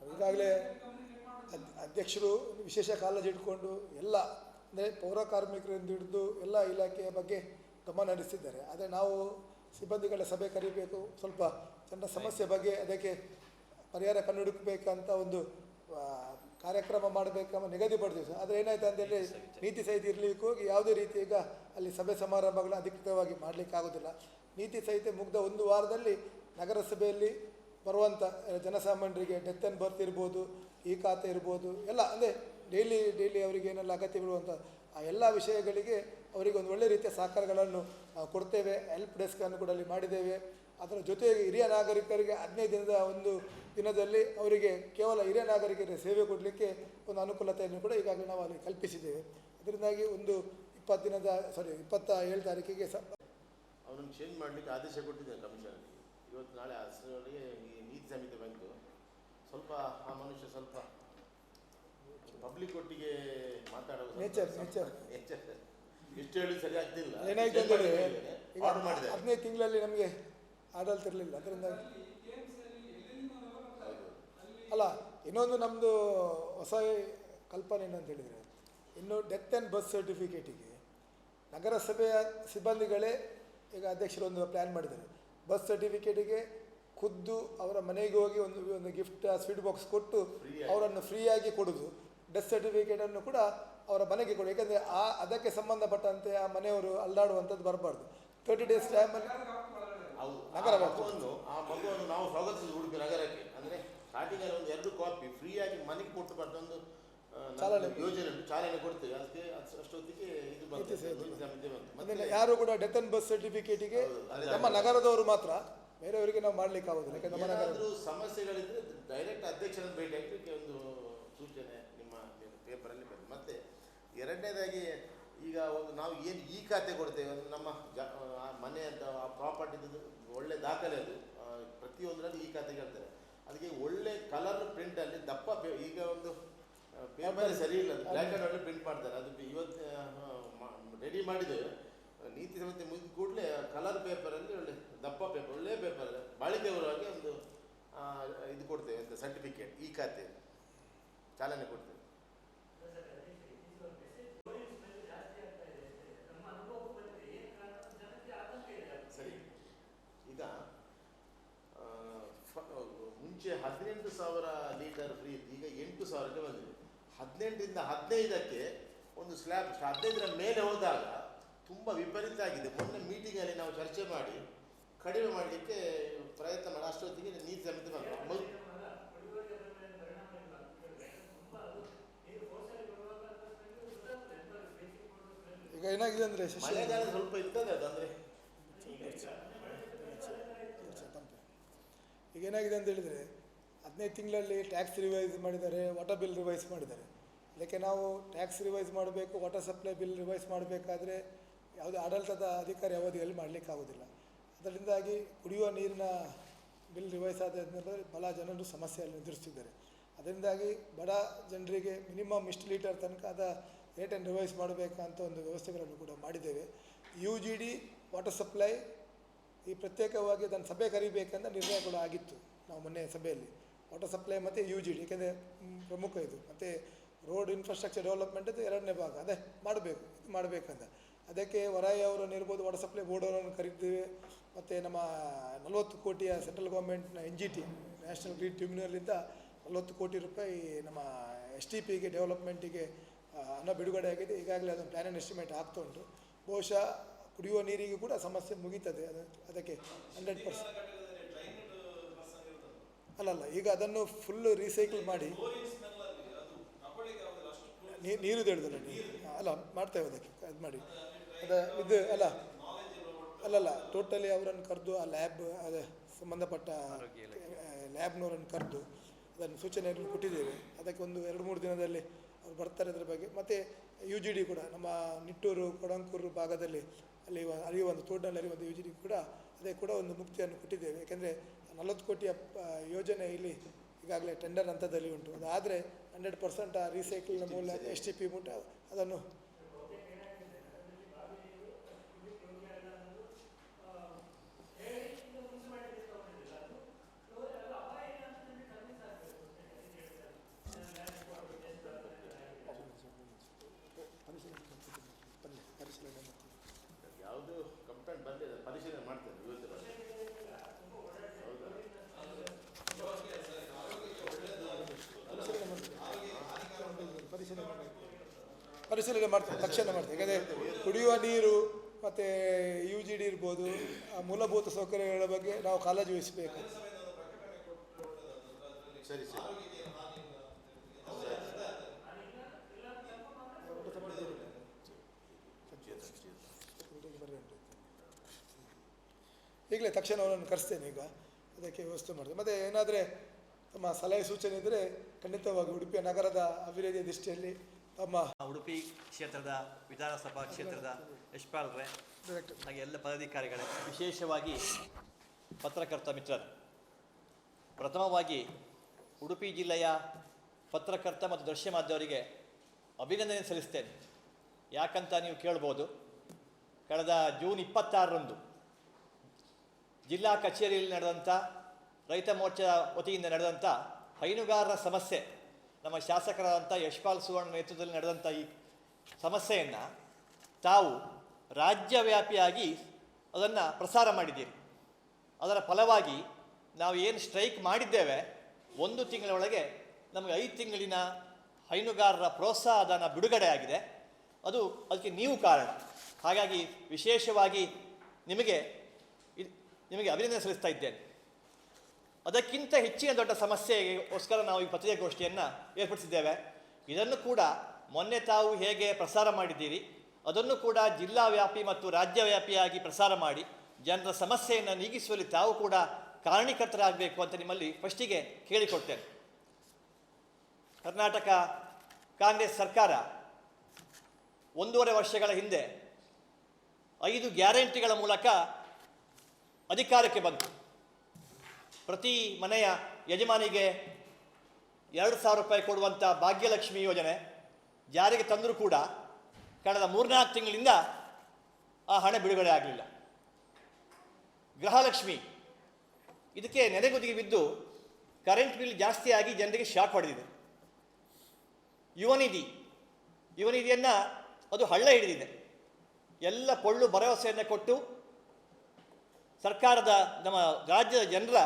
ಈಗಾಗಲೇ ಅದ್ ಅಧ್ಯಕ್ಷರು ವಿಶೇಷ ಕಾಳಜಿ ಇಟ್ಕೊಂಡು ಎಲ್ಲ ಅಂದರೆ ಪೌರ ಕಾರ್ಮಿಕರಿಂದ ಹಿಡಿದು ಎಲ್ಲ ಇಲಾಖೆಯ ಬಗ್ಗೆ ಗಮನ ನಡೆಸಿದ್ದಾರೆ ಆದರೆ ನಾವು ಸಿಬ್ಬಂದಿಗಳ ಸಭೆ ಕರಿಬೇಕು. ಸ್ವಲ್ಪ ಸಣ್ಣ ಸಮಸ್ಯೆ ಬಗ್ಗೆ ಅದಕ್ಕೆ ಪರಿಹಾರ ಕಂಡುಹುಡುಕಬೇಕಂತ ಒಂದು ಕಾರ್ಯಕ್ರಮ ಮಾಡಬೇಕಂಬ ಸರ್. ಆದರೆ ಏನಾಯ್ತು ಅಂತೇಳಿ ನೀತಿ ಸಹಿತ. ಇರಲಿಕ್ಕೆ ಹೋಗಿ ಯಾವುದೇ ರೀತಿ ಈಗ ಅಲ್ಲಿ ಸಭೆ ಸಮಾರಂಭಗಳನ್ನ ಅಧಿಕೃತವಾಗಿ ಮಾಡಲಿಕ್ಕೆ ಆಗೋದಿಲ್ಲ. ನೀತಿ ಸಹಿತ ಮುಗ್ದ ಒಂದು ವಾರದಲ್ಲಿ ನಗರಸಭೆಯಲ್ಲಿ ಬರುವಂಥ ಜನಸಾಮಾನ್ಯರಿಗೆ ಡೆತ್ ಆ್ಯಂಡ್ ಬರ್ತ್ ಇರ್ಬೋದು ಈ ಖಾತೆ ಇರ್ಬೋದು. ಎಲ್ಲ, ಅಂದರೆ ಡೈಲಿ ಡೈಲಿ ಅವರಿಗೆ ಏನೆಲ್ಲ ಬೀಳುವಂಥ ಆ ಎಲ್ಲ ವಿಷಯಗಳಿಗೆ ಅವರಿಗೆ ಒಂದು ಒಳ್ಳೆ ರೀತಿಯ ಸಹಕಾರಗಳನ್ನು ಕೊಡ್ತೇವೆ. ಹೆಲ್ಪ್ ಡೆಸ್ಕನ್ನು ಕೂಡ ಅಲ್ಲಿ ಮಾಡಿದ್ದೇವೆ. ಅದರ ಜೊತೆಗೆ ಹಿರಿಯ ನಾಗರಿಕರಿಗೆ ಹದಿನೈದು ದಿನದ ಒಂದು ದಿನದಲ್ಲಿ ಅವರಿಗೆ ಕೇವಲ ಹಿರಿಯ ನಾಗರಿಕರಿಗೆ ಸೇವೆ ಕೊಡಲಿಕ್ಕೆ ಒಂದು ಅನುಕೂಲತೆಯನ್ನು ಕೂಡ ಈಗಾಗಲೇ ನಾವು ಅಲ್ಲಿ ಕಲ್ಪಿಸಿದ್ದೇವೆ. ಅದರಿಂದಾಗಿ ಒಂದು ಇಪ್ಪತ್ತು ದಿನದ ಸಾರಿ ಇಪ್ಪತ್ತ ಏಳು ತಾರೀಕಿಗೆ ಸ ಅವನನ್ನು ಚೇಂಜ್ ಮಾಡಲಿಕ್ಕೆ ಆದೇಶ ಕೊಟ್ಟಿದ್ದೇನೆ ಕಮಿಷನ್ಗೆ ಇವತ್ತು ನಾಳೆ ಈ ನೀತಿ ಸಮಿತಿ ಸ್ವಲ್ಪ ಆ ಮನುಷ್ಯ ಸ್ವಲ್ಪ ಪಬ್ಲಿಕ್ ಒಟ್ಟಿಗೆ ಮಾತಾಡೋದು ನೇಚರ್ ನೇಚರ್ ಹೇಳಿ ಸರಿ ಆಗ್ತಿಲ್ಲ. ಏನಾಯ್ತು ಅಂದರೆ ಈಗ ಆರ್ಡರ್ ಮಾಡಿದೆ ಹದಿನೈದು ತಿಂಗಳಲ್ಲಿ ನಮಗೆ ಆಡಳಿತ ಅದರಿಂದ ಅಲ್ಲ ಇನ್ನೊಂದು ನಮ್ಮದು ಹೊಸ ಕಲ್ಪನೆ ಏನಂತ ಹೇಳಿದರೆ ಇನ್ನು ಡೆತ್ ಆ್ಯಂಡ್ ಬಸ್ ಸರ್ಟಿಫಿಕೇಟಿಗೆ ನಗರಸಭೆಯ ಸಿಬ್ಬಂದಿಗಳೇ ಈಗ ಅಧ್ಯಕ್ಷರು ಒಂದು ಪ್ಲ್ಯಾನ್ ಮಾಡಿದ್ದಾರೆ. ಬಸ್ ಸರ್ಟಿಫಿಕೇಟಿಗೆ ಖುದ್ದು ಅವರ ಮನೆಗೆ ಹೋಗಿ ಒಂದು ಒಂದು ಗಿಫ್ಟ್ ಸ್ವೀಟ್ ಬಾಕ್ಸ್ ಕೊಟ್ಟು ಅವರನ್ನು ಫ್ರೀಯಾಗಿ ಕೊಡೋದು. ಡೆತ್ ಸರ್ಟಿಫಿಕೇಟನ್ನು ಕೂಡ ಅವರ ಮನೆಗೆ ಕೊಡು. ಯಾಕಂದರೆ ಆ ಅದಕ್ಕೆ ಸಂಬಂಧಪಟ್ಟಂತೆ ಆ ಮನೆಯವರು ಅಲ್ಲಾಡುವಂಥದ್ದು ಬರಬಾರ್ದು. ತರ್ಟಿ ಡೇಸ್ ಟೈಮಲ್ಲಿ ಹೌದು. ಆ ನಗರ ಆ ಮಗುವನ್ನು ನಾವು ಸ್ವಾಗತಿಸಿದ ಉಡುಪಿ ನಗರಕ್ಕೆ. ಅಂದರೆ ಸ್ಟಾರ್ಟಿಂಗಲ್ಲಿ ಒಂದು ಎರಡು ಕಾಪಿ ಫ್ರೀಯಾಗಿ ಮನೆಗೆ ಕೊಟ್ಟು ಬರ್ತೊಂದು ಚಾಲನೆ. ಯೋಜನೆ ಚಾಲನೆ ಕೊಡ್ತೇವೆ. ಅದಕ್ಕೆ ಅಷ್ಟೊತ್ತಿಗೆ ಇದು ಮತ್ತೆ ಯಾರು ಕೂಡ ಡೆತ್ ಅಂಡ್ ಬರ್ತ್ ಸರ್ಟಿಫಿಕೇಟಿಗೆ ನಮ್ಮ ನಗರದವರು ಮಾತ್ರ ಬೇರೆಯವರಿಗೆ ನಾವು ಮಾಡ್ಲಿಕ್ಕೆ ಆಗೋದಿಲ್ಲ ಯಾಕಂದ್ರೆ ನಮ್ಮ ನಗರ ಏನಾದರೂ ಸಮಸ್ಯೆಗಳಿದ್ರೆ ಡೈರೆಕ್ಟ್ ಅಧ್ಯಕ್ಷರನ್ನು ಭೇಟಿ ಆಗಲಿಕ್ಕೆ ಒಂದು ಸೂಚನೆ ನಿಮ್ಮ ಪೇಪರಲ್ಲಿ ಬಂತು. ಮತ್ತೆ ಎರಡನೇದಾಗಿ ಈಗ ಒಂದು ನಾವು ಏನು ಈ ಖಾತೆ ಕೊಡ್ತೇವೆ? ಅಂದರೆ ನಮ್ಮ ಜ ಆ ಮನೆ ಅಂತ ಆ ಪ್ರಾಪರ್ಟಿದು ಒಳ್ಳೆ ದಾಖಲೆ ಅದು. ಆ, ಪ್ರತಿಯೊಂದರಲ್ಲಿ ಈ ಖಾತೆ ಹೇಳ್ತಾರೆ ಅದಕ್ಕೆ ಒಳ್ಳೆ ಕಲರ್ ಪ್ರಿಂಟಲ್ಲಿ ದಪ್ಪ ಪೇ ಈಗ ಒಂದು ಪೇಪರ್ ಸರಿ ಇಲ್ಲ ಬ್ಲ್ಯಾಕ್ ಆ್ಯಂಡ್ ವೈಟ್ ಪ್ರಿಂಟ್ ಮಾಡ್ತಾರೆ. ಅದು ಇವತ್ತು ರೆಡಿ ಮಾಡಿದ್ದೇವೆ. ನೀತಿ ಸಂಹಿತೆ ಮುಗಿದ ಕೂಡಲೇ ಕಲರ್ ಪೇಪರಲ್ಲಿ ಒಳ್ಳೆ ದಪ್ಪ ಪೇಪರ್ ಒಳ್ಳೆ ಪೇಪರ್ ಬಾಳಿಕೆ ಬರುವಾಗೆ ಒಂದು ಇದು ಕೊಡ್ತೇವೆ ಅಂತ ಸರ್ಟಿಫಿಕೇಟ್ ಈ ಖಾತೆ ಚಾಲನೆ ಕೊಡ್ತೇವೆ. ಸರಿ. ಈಗ ಮುಂಚೆ ಹದಿನೆಂಟು ಸಾವಿರ ಲೀಟರ್ ಫ್ರೀ ಇತ್ತು, ಈಗ ಎಂಟು ಸಾವಿರಕ್ಕೆ ಬಂದಿದೆ. ಹದಿನೆಂಟರಿಂದ ಹದಿನೈದಕ್ಕೆ ಒಂದು ಸ್ಲ್ಯಾಬ್ ಹದಿನೈದರ ಮೇಲೆ ಹೋದಾಗ ತುಂಬ ವಿಪರೀತ ಆಗಿದೆ ಮೊನ್ನೆ ಮೀಟಿಂಗಲ್ಲಿ ನಾವು ಚರ್ಚೆ ಮಾಡಿ ಕಡಿಮೆ ಮಾಡಲಿಕ್ಕೆ ಪ್ರಯತ್ನ ಮಾಡಿ ಅಷ್ಟೊತ್ತಿಗೆ ನೀರು ಸಮಿತಿ ಮಾಡಿ ಮೊದ್- ಈಗ ಏನಾಗಿದೆ ಅಂದರೆ ಮಳೆಗಾಲ ಸ್ವಲ್ಪ ಇರ್ತದೆ ಅದು ಅಂದರೆ. ಈಗ ಏನಾಗಿದೆ ಅಂತ ಹೇಳಿದರೆ ಹದಿನೈದು ತಿಂಗಳಲ್ಲಿ ಟ್ಯಾಕ್ಸ್ ರಿವೈಸ್ ಮಾಡಿದ್ದಾರೆ ವಾಟರ್ ಬಿಲ್ ರಿವೈಸ್ ಮಾಡಿದ್ದಾರೆ. ಅದಕ್ಕೆ ನಾವು ಟ್ಯಾಕ್ಸ್ ರಿವೈಸ್ ಮಾಡಬೇಕು ವಾಟರ್ ಸಪ್ಲೈ ಬಿಲ್ ರಿವೈಸ್ ಮಾಡಬೇಕಾದ್ರೆ ಯಾವುದೇ ಆಡಳಿತದ ಅಧಿಕಾರಿ ಅವಧಿಯಲ್ಲಿ ಮಾಡಲಿಕ್ಕಾಗೋದಿಲ್ಲ ಅದರಿಂದಾಗಿ ಕುಡಿಯುವ ನೀರಿನ ಬಿಲ್ ರಿವೈಸ್ ಆದ ಬಹಳ ಜನರು ಸಮಸ್ಯೆಯಲ್ಲಿ ಎದುರಿಸ್ತಿದ್ದಾರೆ ಅದರಿಂದಾಗಿ ಬಡ ಜನರಿಗೆ ಮಿನಿಮಮ್ ಇಷ್ಟು ಲೀಟರ್ ತನಕ ಅದ ರೇಟನ್ನು ರಿವೈಸ್ ಮಾಡಬೇಕಂತ ಒಂದು ವ್ಯವಸ್ಥೆಗಳನ್ನು ಕೂಡ ಮಾಡಿದ್ದೇವೆ. U G D water supply ಈ ಪ್ರತ್ಯೇಕವಾಗಿ ಅದನ್ನು ಸಭೆ ಕರಿಬೇಕಂತ ನಿರ್ಣಯ ಕೂಡ ಆಗಿತ್ತು ನಾವು ಮೊನ್ನೆ ಸಭೆಯಲ್ಲಿ. ವಾಟರ್ ಸಪ್ಲೈ ಮತ್ತು ಯು ಜಿ ಡಿ ಯಾಕೆಂದರೆ ಪ್ರಮುಖ ಇದು. ಮತ್ತು ರೋಡ್ ಇನ್ಫ್ರಾಸ್ಟ್ರಕ್ಚರ್ ಡೆವಲಪ್ಮೆಂಟ್ ಎರಡನೇ ಭಾಗ. ಅದೇ, ಮಾಡಬೇಕು, ಇದು ಮಾಡಬೇಕಂತ. ಅದಕ್ಕೆ ವರಾಯಿ ಅವರನ್ನು ಇರ್ಬೋದು ವಾಟರ್ ಸಪ್ಲೈ ಬೋರ್ಡ್ ಕರೀತೀವಿ. ಮತ್ತು ನಮ್ಮ ನಲವತ್ತು ಕೋಟಿಯ central ಗೌರ್ಮೆಂಟ್ನ N G T, national green ಟ್ರಿಬ್ಯುನಲಿಂದ ನಲವತ್ತು ಕೋಟಿ ರೂಪಾಯಿ ನಮ್ಮ ಎಸ್ ಟಿ ಪಿಗೆ ಡೆವಲಪ್ಮೆಂಟಿಗೆ ಹಣ ಬಿಡುಗಡೆ ಆಗಿದೆ. ಈಗಾಗಲೇ ಅದನ್ನು ಪ್ಲ್ಯಾನ್ ಆ್ಯಂಡ್ ಎಸ್ಟಿಮೇಟ್ ಆಗ್ತಾ ಉಂಟು. ಬಹುಶಃ ಕುಡಿಯುವ ನೀರಿಗೆ ಕೂಡ ಸಮಸ್ಯೆ ಮುಗೀತದೆ. ಅದು, ಅದಕ್ಕೆ ಹಂಡ್ರೆಡ್ ಪರ್ಸೆಂಟ್ ಅಲ್ಲಲ್ಲ ಈಗ ಅದನ್ನು ಫುಲ್ ರೀಸೈಕಲ್ ಮಾಡಿ ನೀರು ನೀರು ಅಲ್ಲ ಮಾಡ್ತೇವೆ ಅದಕ್ಕೆ ಅದು ಮಾಡಿ ಅದ ಇದು ಅಲ್ಲ ಅಲ್ಲಲ್ಲ ಟೋಟಲಿ ಅವರನ್ನು ಕರೆದು ಆ ಲ್ಯಾಬ್ ಅದು ಸಂಬಂಧಪಟ್ಟ ಲ್ಯಾಬ್ನವರನ್ನು ಕರೆದು ಅದನ್ನು ಸೂಚನೆಯನ್ನು ಕೊಟ್ಟಿದ್ದೇವೆ. ಅದಕ್ಕೆ ಒಂದು ಎರಡು ಮೂರು ದಿನದಲ್ಲಿ ಅವ್ರು ಬರ್ತಾರೆ ಅದರ ಬಗ್ಗೆ. ಮತ್ತು ಯು ಜಿ ಡಿ ಕೂಡ ನಮ್ಮ ನಿಟ್ಟೂರು ಕೊಡಂಕೂರು ಭಾಗದಲ್ಲಿ ಅಲ್ಲಿ ಅರಿಯುವ ಒಂದು ತೋಡಿನಲ್ಲಿ ಒಂದು ಯು ಜಿ ಡಿ ಕೂಡ ಅದೇ ಕೂಡ ಒಂದು ಮುಕ್ತಿಯನ್ನು ಕೊಟ್ಟಿದ್ದೇವೆ. ಯಾಕೆಂದರೆ ನಲವತ್ತು ಕೋಟಿಯ ಯೋಜನೆ ಇಲ್ಲಿ ಈಗಾಗಲೇ ಟೆಂಡರ್ ಹಂತದಲ್ಲಿ ಉಂಟು. ಅದಾದರೆ ಹಂಡ್ರೆಡ್ ಪರ್ಸೆಂಟ್ ಆ ರೀಸೈಕಲ್ನ ಮೂಲ ಎಸ್ ಟಿ ಪಿ ಮುಟ್ಟ ಅದನ್ನು ಪರಿಶೀಲನೆ ಮಾಡ್ತೀವಿ. ಯಾವುದು ಕಂಪ್ಲೇಂಟ್ ಬಂದಿದೆ ಪರಿಶೀಲನೆ ಮಾಡ್ತೇನೆ ಇವತ್ತು ಪರಿಶೀಲನೆ ಮಾಡಿ ಪರಿಶೀಲನೆ ಮಾಡ್ತೇವೆ ತಕ್ಷಣ ಮಾಡ್ತೇವೆ. ಯಾಕಂದರೆ ಕುಡಿಯುವ ನೀರು ಮತ್ತು ಯು ಜಿ ಡಿ ಇರ್ಬೋದು ಆ ಮೂಲಭೂತ ಸೌಕರ್ಯಗಳ ಬಗ್ಗೆ ನಾವು ಕಾಳಜಿ ವಹಿಸಬೇಕು. ಸರಿ ಸರಿ. ಈಗಲೇ ತಕ್ಷಣ ಅವರನ್ನು ಕರೆಸ್ತೇನೆ ಈಗ. ಅದಕ್ಕೆ ವ್ಯವಸ್ಥೆ ಮಾಡಿದೆ. ಮತ್ತು ಏನಾದರೆ ತಮ್ಮ ಸಲಹೆ ಸೂಚನೆ ಇದ್ದರೆ ಖಂಡಿತವಾಗಿ ಉಡುಪಿಯ ನಗರದ ಅಭಿವೃದ್ಧಿಯ ದೃಷ್ಟಿಯಲ್ಲಿ ತಮ್ಮ ಉಡುಪಿ ಕ್ಷೇತ್ರದ ವಿಧಾನಸಭಾ ಕ್ಷೇತ್ರದ ಯಶ್ಪಾಲ್ರೆ ಹಾಗೆ ಎಲ್ಲ ಪದಾಧಿಕಾರಿಗಳೇ ವಿಶೇಷವಾಗಿ ಪತ್ರಕರ್ತ ಮಿತ್ರರು. ಪ್ರಥಮವಾಗಿ ಉಡುಪಿ ಜಿಲ್ಲೆಯ ಪತ್ರಕರ್ತ ಮತ್ತು ದೃಶ್ಯ ಮಾಧ್ಯಮರಿಗೆ ಅಭಿನಂದನೆ ಸಲ್ಲಿಸ್ತೇನೆ. ಯಾಕಂತ ನೀವು ಕೇಳ್ಬೋದು ಕಳೆದ ಜೂನ್ ಇಪ್ಪತ್ತಾರರಂದು ಜಿಲ್ಲಾ ಕಚೇರಿಯಲ್ಲಿ ನಡೆದಂಥ ರೈತ ಮೋರ್ಚಾ ವತಿಯಿಂದ ನಡೆದಂಥ ಹೈನುಗಾರರ ಸಮಸ್ಯೆ ನಮ್ಮ ಶಾಸಕರಾದಂಥ ಯಶ್ಪಾಲ್ ಸುವರ್ಣ ನೇತೃತ್ವದಲ್ಲಿ ನಡೆದಂಥ ಈ ಸಮಸ್ಯೆಯನ್ನು ತಾವು ರಾಜ್ಯವ್ಯಾಪಿಯಾಗಿ ಅದನ್ನು ಪ್ರಸಾರ ಮಾಡಿದ್ದೀರಿ. ಅದರ ಫಲವಾಗಿ ನಾವು ಏನು ಸ್ಟ್ರೈಕ್ ಮಾಡಿದ್ದೇವೆ, ಒಂದು ತಿಂಗಳ ಒಳಗೆ ನಮಗೆ ಐದು ತಿಂಗಳಿನ ಹೈನುಗಾರರ ಪ್ರೋತ್ಸಾಹಧನ ಬಿಡುಗಡೆ ಆಗಿದೆ. ಅದು ಅದಕ್ಕೆ ನೀವು ಕಾರಣ. ಹಾಗಾಗಿ ವಿಶೇಷವಾಗಿ ನಿಮಗೆ ನಿಮಗೆ ಅಭಿನಂದನೆ ಸಲ್ಲಿಸ್ತಾ ಇದ್ದೇನೆ. ಅದಕ್ಕಿಂತ ಹೆಚ್ಚಿನ ದೊಡ್ಡ ಸಮಸ್ಯೆಗೋಸ್ಕರ ನಾವು ಈ ಪತ್ರಿಕಾಗೋಷ್ಠಿಯನ್ನು ಏರ್ಪಡಿಸಿದ್ದೇವೆ. ಇದನ್ನು ಕೂಡ ಮೊನ್ನೆ ತಾವು ಹೇಗೆ ಪ್ರಸಾರ ಮಾಡಿದ್ದೀರಿ, ಅದನ್ನು ಕೂಡ ಜಿಲ್ಲಾ ವ್ಯಾಪಿ ಮತ್ತು ರಾಜ್ಯ ವ್ಯಾಪಿಯಾಗಿ ಪ್ರಸಾರ ಮಾಡಿ, ಜನರ ಸಮಸ್ಯೆಯನ್ನು ನೀಗಿಸುವಲ್ಲಿ ತಾವು ಕೂಡ ಕಾರಣೀಕರ್ತರಾಗಬೇಕು ಅಂತ ನಿಮ್ಮಲ್ಲಿ ಫಸ್ಟಿಗೆ ಕೇಳಿಕೊಡ್ತೇನೆ ಕರ್ನಾಟಕ ಕಾಂಗ್ರೆಸ್ ಸರ್ಕಾರ ಒಂದೂವರೆ ವರ್ಷಗಳ ಹಿಂದೆ ಐದು ಗ್ಯಾರಂಟಿಗಳ ಮೂಲಕ ಅಧಿಕಾರಕ್ಕೆ ಬಂತು. ಪ್ರತಿ ಮನೆಯ ಯಜಮಾನಿಗೆ ಎರಡು ಸಾವಿರ ರೂಪಾಯಿ ಕೊಡುವಂಥ ಭಾಗ್ಯಲಕ್ಷ್ಮಿ ಯೋಜನೆ ಜಾರಿಗೆ ತಂದರೂ ಕೂಡ ಕಳೆದ ಮೂರ್ನಾಲ್ಕು ತಿಂಗಳಿಂದ ಆ ಹಣ ಬಿಡುಗಡೆ ಆಗಲಿಲ್ಲ. ಗೃಹಲಕ್ಷ್ಮಿ, ಇದಕ್ಕೆ ನೆನೆಗುದಿಗೆ ಬಿದ್ದು ಕರೆಂಟ್ ಬಿಲ್ ಜಾಸ್ತಿಯಾಗಿ ಜನರಿಗೆ ಶಾಕ್ ಹೊಡೆದಿದೆ. ಯುವನಿಧಿ ಯುವನಿಧಿಯನ್ನು ಅದು ಹಳ್ಳ ಹಿಡಿದಿದೆ. ಎಲ್ಲ ಪೊಳ್ಳು ಭರವಸೆಯನ್ನು ಕೊಟ್ಟು ಸರ್ಕಾರದ ನಮ್ಮ ರಾಜ್ಯದ ಜನರ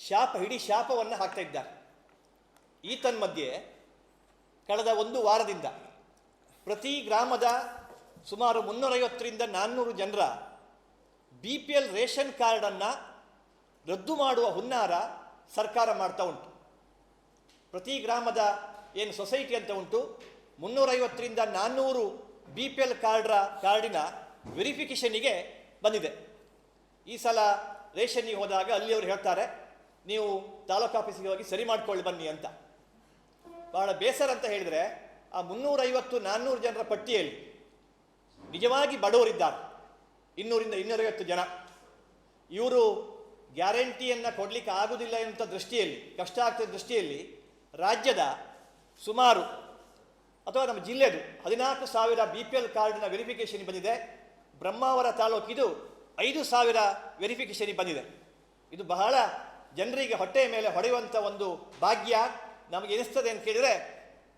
ಶಾಪ, ಇಡೀ ಶಾಪವನ್ನು ಹಾಕ್ತಾ ಇದ್ದಾರೆ. ಈತನ್ ಮಧ್ಯೆ ಕಳೆದ ಒಂದು ವಾರದಿಂದ ಪ್ರತಿ ಗ್ರಾಮದ ಸುಮಾರು ಮುನ್ನೂರೈವತ್ತರಿಂದ ನಾನ್ನೂರು ಜನರ ಬಿ ಪಿ ಎಲ್ ರೇಷನ್ ಕಾರ್ಡನ್ನು ರದ್ದು ಮಾಡುವ ಹುನ್ನಾರ ಸರ್ಕಾರ ಮಾಡ್ತಾ ಉಂಟು. ಪ್ರತಿ ಗ್ರಾಮದ ಏನು ಸೊಸೈಟಿ ಅಂತ ಉಂಟು, ಮುನ್ನೂರೈವತ್ತರಿಂದ ನಾನ್ನೂರು ಬಿ ಪಿ ಎಲ್ ಕಾರ್ಡ್ರ ಕಾರ್ಡಿನ ವೆರಿಫಿಕೇಷನಿಗೆ ಬಂದಿದೆ. ಈ ಸಲ ರೇಷನ್ನಿಗೆ ಹೋದಾಗ ಅಲ್ಲಿಯವರು ಹೇಳ್ತಾರೆ ನೀವು ತಾಲೂಕು ಆಫೀಸಿಗೆ ಹೋಗಿ ಸರಿ ಮಾಡ್ಕೊಳ್ಳಿ ಬನ್ನಿ ಅಂತ. ಬಹಳ ಬೇಸರ ಅಂತ ಹೇಳಿದರೆ ಆ ಮುನ್ನೂರೈವತ್ತು, ನಾನ್ನೂರು ಜನರ ಪಟ್ಟಿಯಲ್ಲಿ ನಿಜವಾಗಿ ಬಡವರಿದ್ದಾರೆ. ಇನ್ನೂರಿಂದ ಇನ್ನೂರೈವತ್ತು ಜನ. ಇವರು ಗ್ಯಾರಂಟಿಯನ್ನು ಕೊಡಲಿಕ್ಕೆ ಆಗುವುದಿಲ್ಲ ಅಂತ ದೃಷ್ಟಿಯಲ್ಲಿ, ಕಷ್ಟ ಆಗ್ತದ ದೃಷ್ಟಿಯಲ್ಲಿ ರಾಜ್ಯದ ಸುಮಾರು ಅಥವಾ ನಮ್ಮ ಜಿಲ್ಲೆದು ಹದಿನಾಲ್ಕು ಸಾವಿರ ಬಿ ಪಿ ಎಲ್ ಕಾರ್ಡ್ನ ವೆರಿಫಿಕೇಷನ್ ಬಂದಿದೆ. ಬ್ರಹ್ಮಾವರ ತಾಲೂಕಿದು ಐದು ಸಾವಿರ ವೆರಿಫಿಕೇಷನ್ ಬಂದಿದೆ. ಇದು ಬಹಳ ಜನರಿಗೆ ಹೊಟ್ಟೆಯ ಮೇಲೆ ಹೊಡೆಯುವಂಥ ಒಂದು ಭಾಗ್ಯ ನಮಗೆ ಎನಿಸ್ತದೆ ಅಂತ ಕೇಳಿದರೆ,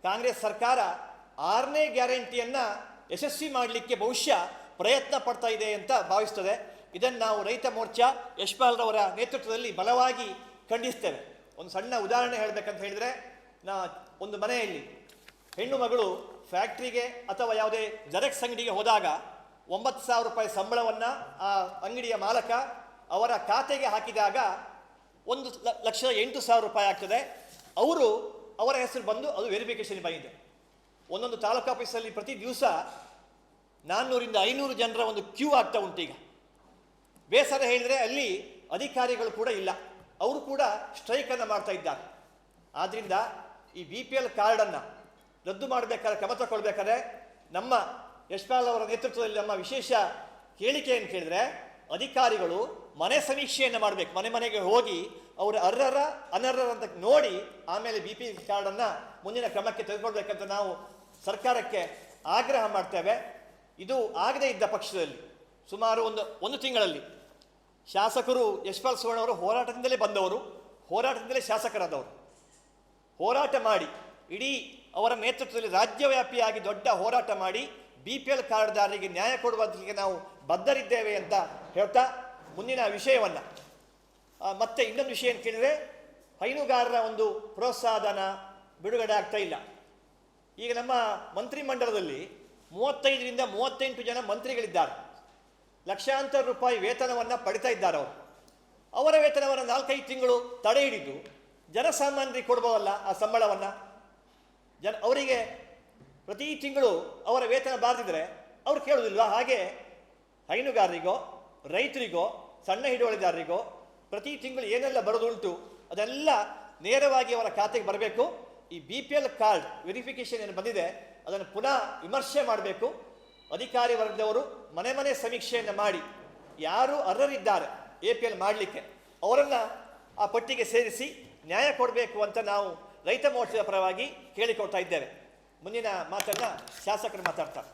ಕಾಂಗ್ರೆಸ್ ಸರ್ಕಾರ ಆರನೇ ಗ್ಯಾರಂಟಿಯನ್ನು ಯಶಸ್ವಿ ಮಾಡಲಿಕ್ಕೆ ಬಹುಶಃ ಪ್ರಯತ್ನ ಪಡ್ತಾ ಇದೆ ಅಂತ ಭಾವಿಸ್ತದೆ. ಇದನ್ನು ನಾವು ರೈತ ಮೋರ್ಚಾ ಯಶ್ಪಾಲ್ರವರ ನೇತೃತ್ವದಲ್ಲಿ ಬಲವಾಗಿ ಖಂಡಿಸ್ತೇವೆ. ಒಂದು ಸಣ್ಣ ಉದಾಹರಣೆ ಹೇಳಬೇಕಂತ ಹೇಳಿದರೆ, ನಾ ಒಂದು ಮನೆಯಲ್ಲಿ ಹೆಣ್ಣು ಮಗಳು ಫ್ಯಾಕ್ಟ್ರಿಗೆ ಅಥವಾ ಯಾವುದೇ ಜೆರಾಕ್ಸ್ ಅಂಗಡಿಗೆ ಹೋದಾಗ ಒಂಬತ್ತು ಸಾವಿರ ರೂಪಾಯಿ ಸಂಬಳವನ್ನು ಆ ಅಂಗಡಿಯ ಮಾಲಕ ಅವರ ಖಾತೆಗೆ ಹಾಕಿದಾಗ ಒಂದು ಲಕ್ಷದ ಎಂಟು ಸಾವಿರ ರೂಪಾಯಿ ಆಗ್ತದೆ. ಅವರು ಅವರ ಹೆಸರು ಬಂದು ಅದು ವೆರಿಫಿಕೇಷನ್ ಬಂದಿದೆ. ಒಂದೊಂದು ತಾಲೂಕು ಆಫೀಸಲ್ಲಿ ಪ್ರತಿ ದಿವಸ ನಾನ್ನೂರಿಂದ ಐನೂರು ಜನರ ಒಂದು ಕ್ಯೂ ಆಗ್ತಾ ಉಂಟು ಈಗ. ಬೇಸರ ಹೇಳಿದರೆ ಅಲ್ಲಿ ಅಧಿಕಾರಿಗಳು ಕೂಡ ಇಲ್ಲ. ಅವರು ಕೂಡ ಸ್ಟ್ರೈಕನ್ನು ಮಾಡ್ತಾ ಇದ್ದಾರೆ. ಆದ್ದರಿಂದ ಈ ಬಿ ಪಿ ಎಲ್ ಕಾರ್ಡನ್ನು ರದ್ದು ಮಾಡಬೇಕಾದ್ರೆ, ಕ್ರಮ ತಗೊಳ್ಬೇಕಾದ್ರೆ ನಮ್ಮ ಯಶ್ಪಾಲ್ ಅವರ ನೇತೃತ್ವದಲ್ಲಿ ನಮ್ಮ ವಿಶೇಷ ಕೇಳಿಕೆ ಏನು ಕೇಳಿದ್ರೆ ಅಧಿಕಾರಿಗಳು ಮನೆ ಸಮೀಕ್ಷೆಯನ್ನು ಮಾಡಬೇಕು. ಮನೆ ಮನೆಗೆ ಹೋಗಿ ಅವರು ಅರ್ಹರ ಅನರ್ಹರ ಅಂತ ನೋಡಿ ಆಮೇಲೆ ಬಿ ಪಿ ಕಾರ್ಡನ್ನು ಮುಂದಿನ ಕ್ರಮಕ್ಕೆ ತೆಗೆದುಕೊಳ್ಬೇಕಂತ ನಾವು ಸರ್ಕಾರಕ್ಕೆ ಆಗ್ರಹ ಮಾಡ್ತೇವೆ. ಇದು ಆಗದೇ ಇದ್ದ ಪಕ್ಷದಲ್ಲಿ ಸುಮಾರು ಒಂದು ಒಂದು ತಿಂಗಳಲ್ಲಿ ಶಾಸಕರು ಯಶ್ಪಾಲ್ ಸುವರ್ಣ ಅವರು ಹೋರಾಟದಿಂದಲೇ ಬಂದವರು. ಹೋರಾಟದಿಂದಲೇ ಶಾಸಕರಾದವರು. ಹೋರಾಟ ಮಾಡಿ ಇಡೀ ಅವರ ನೇತೃತ್ವದಲ್ಲಿ ರಾಜ್ಯವ್ಯಾಪಿಯಾಗಿ ದೊಡ್ಡ ಹೋರಾಟ ಮಾಡಿ ಬಿ ಪಿ ಎಲ್ ಕಾರ್ಡ್ದಾರರಿಗೆ ನ್ಯಾಯ ಕೊಡುವುದಕ್ಕೆ ನಾವು ಬದ್ಧರಿದ್ದೇವೆ ಅಂತ ಹೇಳ್ತಾ, ಮುಂದಿನ ವಿಷಯವನ್ನು. ಮತ್ತೆ ಇನ್ನೊಂದು ವಿಷಯ ಏನು ಕೇಳಿದರೆ, ಹೈನುಗಾರರ ಒಂದು ಪ್ರೋತ್ಸಾಹನ ಬಿಡುಗಡೆ ಆಗ್ತಾ ಇಲ್ಲ. ಈಗ ನಮ್ಮ ಮಂತ್ರಿಮಂಡಲದಲ್ಲಿ ಮೂವತ್ತೈದರಿಂದ ಮೂವತ್ತೆಂಟು ಜನ ಮಂತ್ರಿಗಳಿದ್ದಾರೆ. ಲಕ್ಷಾಂತರ ರೂಪಾಯಿ ವೇತನವನ್ನು ಪಡಿತಾ ಇದ್ದಾರೆ ಅವರು. ಅವರ ವೇತನವನ್ನು ನಾಲ್ಕೈದು ತಿಂಗಳು ತಡೆ ಹಿಡಿದು ಜನಸಾಮಾನ್ಯರಿಗೆ ಕೊಡ್ಬೋದಲ್ಲ ಆ ಸಂಬಳವನ್ನು? ಜನ, ಅವರಿಗೆ ಪ್ರತಿ ತಿಂಗಳು ಅವರ ವೇತನ ಬಾರದಿದ್ರೆ ಅವ್ರು ಕೇಳೋದಿಲ್ವಾ? ಹಾಗೆ ಹೈನುಗಾರರಿಗೋ ರೈತರಿಗೋ, ಸಣ್ಣ ಹಿಡುವಳಿದಾರರಿಗೋ, ಪ್ರತಿ ತಿಂಗಳು ಏನೆಲ್ಲ ಬರೋದುಂಟು, ಅದೆಲ್ಲ ನೇರವಾಗಿ ಅವರ ಖಾತೆಗೆ ಬರಬೇಕು. ಈ B P L card verification ಏನು ಬಂದಿದೆ, ಅದನ್ನು ಪುನಃ ವಿಮರ್ಶೆ ಮಾಡಬೇಕು. ಅಧಿಕಾರಿ ವರ್ಗದವರು ಮನೆ ಮನೆ ಸಮೀಕ್ಷೆಯನ್ನು ಮಾಡಿ, ಯಾರು ಅರ್ಹರಿದ್ದಾರೆ ಎ ಪಿ ಎಲ್ ಮಾಡಲಿಕ್ಕೆ, ಅವರನ್ನು ಆ ಪಟ್ಟಿಗೆ ಸೇರಿಸಿ ನ್ಯಾಯ ಕೊಡಬೇಕು ಅಂತ ನಾವು ರೈತ ಮೋರ್ಚಾದ ಪರವಾಗಿ ಕೇಳಿಕೊಳ್ತಾ ಇದ್ದೇವೆ. ಮುಂದಿನ ಮಾತನ್ನು ಶಾಸಕರು ಮಾತಾಡ್ತಾರೆ.